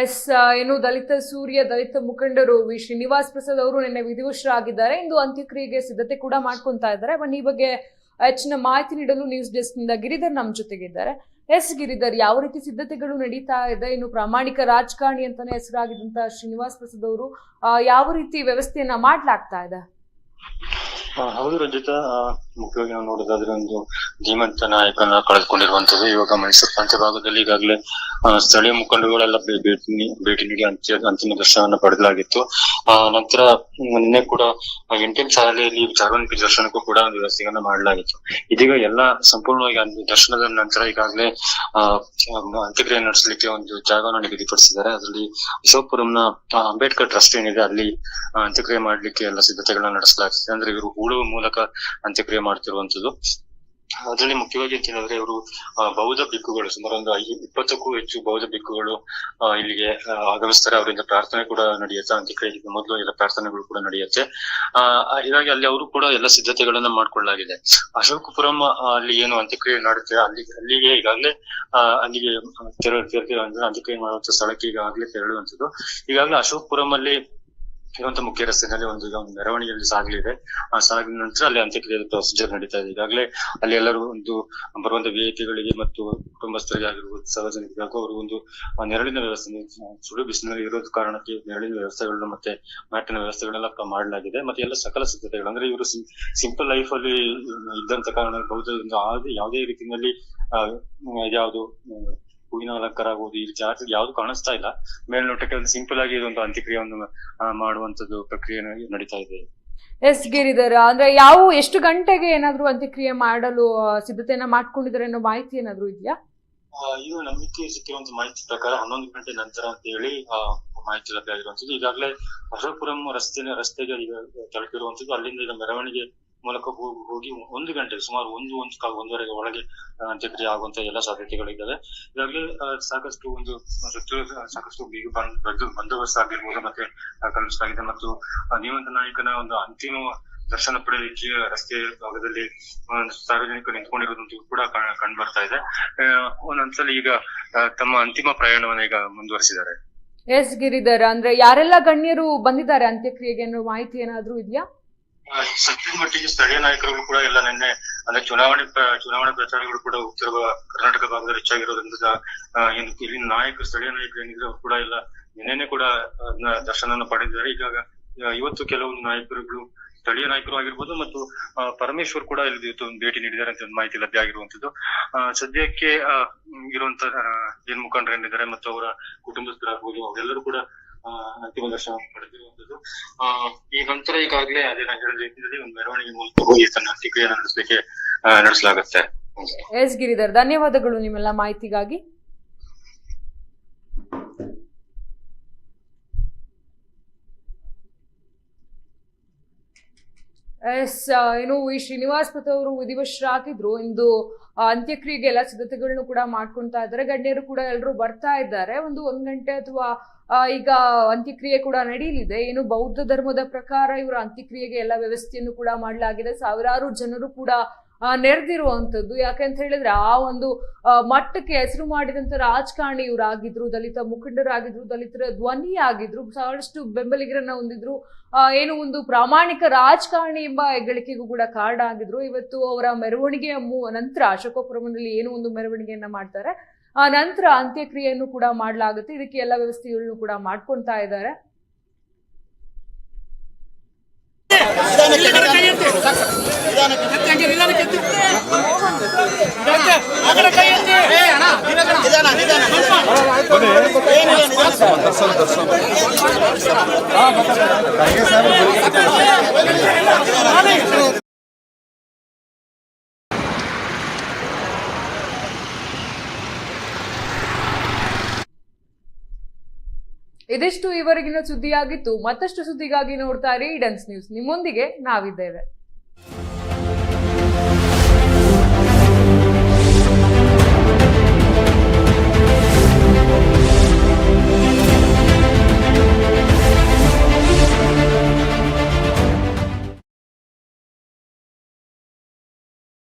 ಎಸ್ ಏನು ದಲಿತ ಸೂರ್ಯ, ದಲಿತ ಮುಖಂಡರು ವಿ. ಶ್ರೀನಿವಾಸ್ ಪ್ರಸಾದ್ ಅವರು ನಿನ್ನೆ ವಿಧಿವಶರಾಗಿದ್ದಾರೆ. ಇಂದು ಅಂತ್ಯಕ್ರಿಯೆಗೆ ಸಿದ್ಧತೆ ಕೂಡ ಮಾಡ್ಕೊಂತಾ ಇದ್ದಾರೆ. ಬನ್ನಿ, ಈ ಬಗ್ಗೆ ಹೆಚ್ಚಿನ ಮಾಹಿತಿ ನೀಡಲು ನ್ಯೂಸ್ ಡೆಸ್ಕ್ನಿಂದ ಗಿರಿಧರ್ ನಮ್ಮ ಜೊತೆಗಿದ್ದಾರೆ. ಎಸ್, ಗಿರಿಧರ್, ಯಾವ ರೀತಿ ಸಿದ್ಧತೆಗಳು ನಡೀತಾ ಇದೆ? ಇನ್ನು ಪ್ರಾಮಾಣಿಕ ರಾಜಕಾರಣಿ ಅಂತಾನೆ ಹೆಸರಾಗಿದ್ದಂತ ಶ್ರೀನಿವಾಸ್ ಪ್ರಸಾದ್ ಅವರು ಯಾವ ರೀತಿ ವ್ಯವಸ್ಥೆಯನ್ನ ಮಾಡ್ಲಾಗ್ತಾ ಇದೆ? ಹೌದು ರಂಜಿತ. ಮುಖ್ಯವಾಗಿ ನಾವು ನೋಡೋದಾದ್ರೆ ಒಂದು ಧೀಮಂತ ನಾಯಕನ ಕಳೆದುಕೊಂಡಿರುವಂತದ್ದು ಇವಾಗ ಮೈಸೂರು ಪಂಚಭಾಗದಲ್ಲಿ ಭಾಗದಲ್ಲಿ ಈಗಾಗಲೇ ಸ್ಥಳೀಯ ಮುಖಂಡಗಳೆಲ್ಲ ಭೇಟಿ ಭೇಟಿ ನೀಡಿ ಅಂತ್ಯ, ಅಂತಿಮ ದರ್ಶನವನ್ನು ಪಡೆದಲಾಗಿತ್ತು. ಆ, ನಂತರ ನಿನ್ನೆ ಕೂಡ ಎಂಟಿಎಂ ಶಾಲೆಯಲ್ಲಿ ಸಾರ್ವಜನಿಕ ದರ್ಶನಕ್ಕೂ ಕೂಡ ಒಂದು ವ್ಯವಸ್ಥೆಯನ್ನ ಮಾಡಲಾಗಿತ್ತು. ಇದೀಗ ಎಲ್ಲ ಸಂಪೂರ್ಣವಾಗಿ ದರ್ಶನದ ನಂತರ ಈಗಾಗಲೇ ಅಂತ್ಯಕ್ರಿಯೆ ನಡೆಸಲಿಕ್ಕೆ ಒಂದು ಜಾಗವನ್ನು ನಿಗದಿಪಡಿಸಿದ್ದಾರೆ. ಅದರಲ್ಲಿ ಅಶೋಕಪುರಂನ ಅಂಬೇಡ್ಕರ್ ಟ್ರಸ್ಟ್ ಏನಿದೆ, ಅಲ್ಲಿ ಅಂತ್ಯಕ್ರಿಯೆ ಮಾಡ್ಲಿಕ್ಕೆ ಎಲ್ಲ ಸಿದ್ಧತೆಗಳನ್ನ ನಡೆಸಲಾಗ್ತದೆ. ಅಂದ್ರೆ ಇವರು ಹೂಡುವ ಮೂಲಕ ಅಂತ್ಯಕ್ರಿಯೆ ಮಾಡ್ತಿರುವಂತದ್ದು ಅದರಲ್ಲಿ ಮುಖ್ಯವಾಗಿ ಅಂತ ಹೇಳಿದ್ರೆ ಇವರು ಬೌದ್ಧ ಬಿಕ್ಕುಗಳು ಸುಮಾರು ಒಂದು ಇಪ್ಪತ್ತಕ್ಕೂ ಹೆಚ್ಚು ಬೌದ್ಧ ಬಿಕ್ಕುಗಳು ಇಲ್ಲಿಗೆ ಆಗಮಿಸ್ತಾರೆ. ಅವರಿಂದ ಪ್ರಾರ್ಥನೆ ಕೂಡ ನಡೆಯುತ್ತೆ ಅಂತ್ಯಕ್ರಿಯೆಗೆ ಮೊದಲು ಎಲ್ಲ ಪ್ರಾರ್ಥನೆಗಳು ಕೂಡ ನಡೆಯುತ್ತೆ. ಆ ಹೀಗಾಗಿ ಅಲ್ಲಿ ಅವರು ಕೂಡ ಎಲ್ಲ ಸಿದ್ಧತೆಗಳನ್ನ ಮಾಡ್ಕೊಳ್ಳಲಾಗಿದೆ. ಅಶೋಕಪುರಂ ಅಲ್ಲಿ ಏನು ಅಂತ್ಯಕ್ರಿಯೆ ಮಾಡುತ್ತೆ ಅಲ್ಲಿ, ಅಲ್ಲಿಗೆ ಈಗಾಗಲೇ ಅಲ್ಲಿಗೆ ತೆರಳು ತೆರ ಅಂದ್ರೆ ಅಂತ್ಯಕ್ರಿಯೆ ಮಾಡುವಂತ ಸ್ಥಳಕ್ಕೆ ಈಗಾಗಲೇ ತೆರಳುವಂಥದ್ದು. ಈಗಾಗಲೇ ಅಶೋಕಪುರಂ ಅಲ್ಲಿ ಇರುವಂತ ಮುಖ್ಯ ರಸ್ತೆಯಲ್ಲಿ ಒಂದು ಒಂದು ಮೆರವಣಿಗೆಯಲ್ಲಿ ಸಾಗಲಿದೆ. ಆ ಸಾಗಿದ ನಂತರ ಅಲ್ಲಿ ಅಂತ್ಯಕ್ರಿಯೆ ಪ್ರೊಸೀಜರ್ ನಡೀತಾ ಇದೆ. ಈಗಾಗಲೇ ಅಲ್ಲಿ ಎಲ್ಲರೂ ಒಂದು ಬರುವಂತ ವಿಐಪಿಗಳಿಗೆ ಮತ್ತು ಕುಟುಂಬಸ್ಥರಿಗೆ ಆಗಿರ್ಬೋದು, ಸಾರ್ವಜನಿಕರಿಗೂ ಅವರು ಒಂದು ನೆರಳಿನ ವ್ಯವಸ್ಥೆ ಸುಡು ಬಿಸಿಲಿನಲ್ಲಿ ಇರೋದ್ ಕಾರಣಕ್ಕೆ ನೆರಳಿನ ವ್ಯವಸ್ಥೆಗಳನ್ನ ಮತ್ತೆ ಮ್ಯಾಟಿನ ವ್ಯವಸ್ಥೆಗಳನ್ನೆಲ್ಲ ಮಾಡಲಾಗಿದೆ. ಮತ್ತೆ ಎಲ್ಲ ಸಕಲ ಸಿದ್ಧತೆಗಳು. ಅಂದ್ರೆ ಇವರು ಸಿಂಪಲ್ ಲೈಫ್ ಅಲ್ಲಿ ಇದ್ದಂತ ಕಾರಣ ಬೌದ್ಧ ಯಾವುದೇ ರೀತಿಯಲ್ಲಿ ಯಾವುದು ಹೂವಿನ ಅಲಂಕಾರ ಆಗುವುದು ಈ ಜಾತಿ ಯಾವ್ದು ಕಾಣಿಸ್ತಾ ಇಲ್ಲ. ಮೇಲ್ನೋಟಕ್ಕೆ ಒಂದು ಸಿಂಪಲ್ ಆಗಿ ಇದೊಂದು ಅಂತ್ಯಕ್ರಿಯೆಯನ್ನು ಮಾಡುವಂತದ್ದು ಪ್ರಕ್ರಿಯೆ ನಡೀತಾ ಇದೆ. ಎಸ್ ಗಿರಿಧರ್ ಅಂದ್ರೆ ಯಾವ ಎಷ್ಟು ಗಂಟೆಗೆ ಏನಾದ್ರು ಅಂತ್ಯಕ್ರಿಯೆ ಮಾಡಲು ಸಿದ್ಧತೆಯನ್ನ ಮಾಡ್ಕೊಂಡಿದ್ದಾರೆ ಅನ್ನೋ ಮಾಹಿತಿ ಏನಾದ್ರು ಇದೆಯಾ? ಇದು ನಂಬಿಕೆ ಸಿಕ್ಕಿರುವಂತ ಮಾಹಿತಿ ಪ್ರಕಾರ ಹನ್ನೊಂದು ಗಂಟೆ ನಂತರ ಅಂತ ಹೇಳಿ ಮಾಹಿತಿ ಲಭ್ಯ ಆಗಿರುವಂತದ್ದು ಈಗಾಗಲೇ ಅಶೋಕಪುರಂ ರಸ್ತೆ ರಸ್ತೆಗೆ ಈಗ ತಲುಪಿರುವಂತದ್ದು ಅಲ್ಲಿಂದ ಈಗ ಮೆರವಣಿಗೆ ಮೂಲಕ ಹೋಗಿ ಒಂದು ಗಂಟೆ, ಸುಮಾರು ಒಂದು ಒಂದು ಕಾಲ್, ಒಂದೂವರೆಗೆ ಒಳಗೆ ಅಂತ್ಯಕ್ರಿಯೆ ಆಗುವಂತ ಎಲ್ಲ ಸಾಧ್ಯತೆಗಳಿದ್ದಾವೆ ಈಗಾಗಲೇ ಸಾಕಷ್ಟು ಒಂದು ಸಾಕಷ್ಟು ಬಂದೋಬಸ್ತ್ ಆಗಿರ್ಬೋದು ಮತ್ತೆ ಕಲ್ಪಿಸಲಾಗಿದೆ ಮತ್ತು ನೀವಂತ ನಾಯಕನ ಒಂದು ಅಂತಿಮ ದರ್ಶನ ಪಡೆಯಲಿಕ್ಕೆ ರಸ್ತೆ ಭಾಗದಲ್ಲಿ ಸಾರ್ವಜನಿಕರು ನಿಂತ್ಕೊಂಡಿರೋದಂತೂ ಕೂಡ ಕಂಡು ಬರ್ತಾ ಇದೆ. ಒಂದೊಂದ್ಸಲ ಈಗ ತಮ್ಮ ಅಂತಿಮ ಪ್ರಯಾಣವನ್ನು ಈಗ ಮುಂದುವರಿಸಿದ್ದಾರೆ. ಎಸ್ ಗಿರಿಧರ್, ಅಂದ್ರೆ ಯಾರೆಲ್ಲ ಗಣ್ಯರು ಬಂದಿದ್ದಾರೆ ಅಂತ್ಯಕ್ರಿಯೆಗೆ ಅನ್ನೋ ಮಾಹಿತಿ ಏನಾದ್ರೂ ಇದೆಯಾ? ಮಟ್ಟಿಗೆ ಸ್ಥಳೀಯ ನಾಯಕರುಗಳು ಕೂಡ ಎಲ್ಲ ನಿನ್ನೆ, ಅಂದ್ರೆ ಚುನಾವಣೆ ಚುನಾವಣಾ ಪ್ರಚಾರಗಳು ಕೂಡ ಉತ್ತರ ಕರ್ನಾಟಕ ಭಾಗದಲ್ಲಿ ಹೆಚ್ಚಾಗಿರೋದ್ರಿಂದ ಇಲ್ಲಿನ ನಾಯಕರು ಸ್ಥಳೀಯ ನಾಯಕರು ಏನಿದ್ರೆ ಅವ್ರು ಕೂಡ ಎಲ್ಲ ನಿನ್ನೆನೆ ಕೂಡ ದರ್ಶನನ ಪಡೆದಿದ್ದಾರೆ. ಈಗ ಇವತ್ತು ಕೆಲವೊಂದು ನಾಯಕರುಗಳು ಸ್ಥಳೀಯ ನಾಯಕರು ಆಗಿರ್ಬೋದು ಮತ್ತು ಪರಮೇಶ್ವರ್ ಕೂಡ ಇಲ್ಲಿ ಇವತ್ತು ಒಂದು ಭೇಟಿ ನೀಡಿದ್ದಾರೆ ಅಂತ ಒಂದು ಮಾಹಿತಿ ಲಭ್ಯ ಆಗಿರುವಂತದ್ದು. ಸದ್ಯಕ್ಕೆ ಇರುವಂತ ಏನ್ ಮುಖಂಡರು ಏನಿದ್ದಾರೆ ಮತ್ತು ಅವರ ಕುಟುಂಬಸ್ಥರಾಗ್ಬೋದು, ಅವರೆಲ್ಲರೂ ಕೂಡ ಅಂತಿಮ ಪಡೆದಿರುವಂತದ್ದು ಈ ನಂತರ ಈಗಾಗಲೇ ಅದೇ ನಾನು ಹೇಳಿದ ರೀತಿಯಲ್ಲಿ ಒಂದು ಮೆರವಣಿಗೆ ಮೂಲಕ ಹೋಗಿ ತನ್ನ ಅಂತ್ಯಕ್ರಿಯೆ ನಡೆಸಲಿಕ್ಕೆ ನಡೆಸಲಾಗುತ್ತೆ. ಎಸ್ ಗಿರಿಧರ್, ಧನ್ಯವಾದಗಳು ನಿಮ್ಮೆಲ್ಲ ಮಾಹಿತಿಗಾಗಿ. ಎಸ್ ಏನು ಈ ಶ್ರೀನಿವಾಸ್ ಪತ್ ಅವರು ವಿಧಿವಶರಾಗಿದ್ರು. ಇಂದು ಅಂತ್ಯಕ್ರಿಯೆಗೆ ಎಲ್ಲ ಸಿದ್ಧತೆಗಳನ್ನು ಕೂಡ ಮಾಡ್ಕೊಳ್ತಾ ಇದ್ದಾರೆ. ಗಣ್ಯರು ಕೂಡ ಎಲ್ಲರೂ ಬರ್ತಾ ಇದ್ದಾರೆ. ಒಂದು ಒಂದ್ ಗಂಟೆ ಅಥವಾ ಈಗ ಅಂತ್ಯಕ್ರಿಯೆ ಕೂಡ ನಡೆಯಲಿದೆ ಏನು ಬೌದ್ಧ ಧರ್ಮದ ಪ್ರಕಾರ ಇವರ ಅಂತ್ಯಕ್ರಿಯೆಗೆ ಎಲ್ಲ ವ್ಯವಸ್ಥೆಯನ್ನು ಕೂಡ ಮಾಡಲಾಗಿದೆ. ಸಾವಿರಾರು ಜನರು ಕೂಡ ನೆರೆದಿರುವಂಥದ್ದು. ಯಾಕೆಂತ ಹೇಳಿದ್ರೆ, ಆ ಒಂದು ಮಟ್ಟಕ್ಕೆ ಹೆಸರು ಮಾಡಿದಂತ ರಾಜಕಾರಣಿ ಇವರಾಗಿದ್ರು ದಲಿತ ಮುಖಂಡರಾಗಿದ್ರು, ದಲಿತರ ಧ್ವನಿ ಆಗಿದ್ರು, ಸಾಕಷ್ಟು ಬೆಂಬಲಿಗರನ್ನ ಹೊಂದಿದ್ರು. ಏನು ಒಂದು ಪ್ರಾಮಾಣಿಕ ರಾಜಕಾರಣಿ ಎಂಬ ಹೆಗ್ಗಳಿಕೆಗೂ ಕೂಡ ಕಾರಣ ಆಗಿದ್ರು. ಇವತ್ತು ಅವರ ಮೆರವಣಿಗೆಯ ನಂತರ ಅಶೋಕಪುರಮದಲ್ಲಿ ಏನು ಒಂದು ಮೆರವಣಿಗೆಯನ್ನ ಮಾಡ್ತಾರೆ ಆ ನಂತರ ಅಂತ್ಯಕ್ರಿಯೆಯನ್ನು ಕೂಡ ಮಾಡಲಾಗುತ್ತೆ. ಇದಕ್ಕೆ ಎಲ್ಲ ವ್ಯವಸ್ಥೆಗಳನ್ನು ಕೂಡ ಮಾಡ್ಕೊಳ್ತಾ ಇದ್ದಾರೆ. ಇದಿಷ್ಟು ಈವರೆಗಿನ ಸುದ್ದಿಯಾಗಿತ್ತು. ಮತ್ತಷ್ಟು ಸುದ್ದಿಗಾಗಿ ನೋಡ್ತಾ ಇರಿ. ಡನ್ಸ್ ನ್ಯೂಸ್ ನಿಮ್ಮೊಂದಿಗೆ ನಾವಿದ್ದೇವೆ.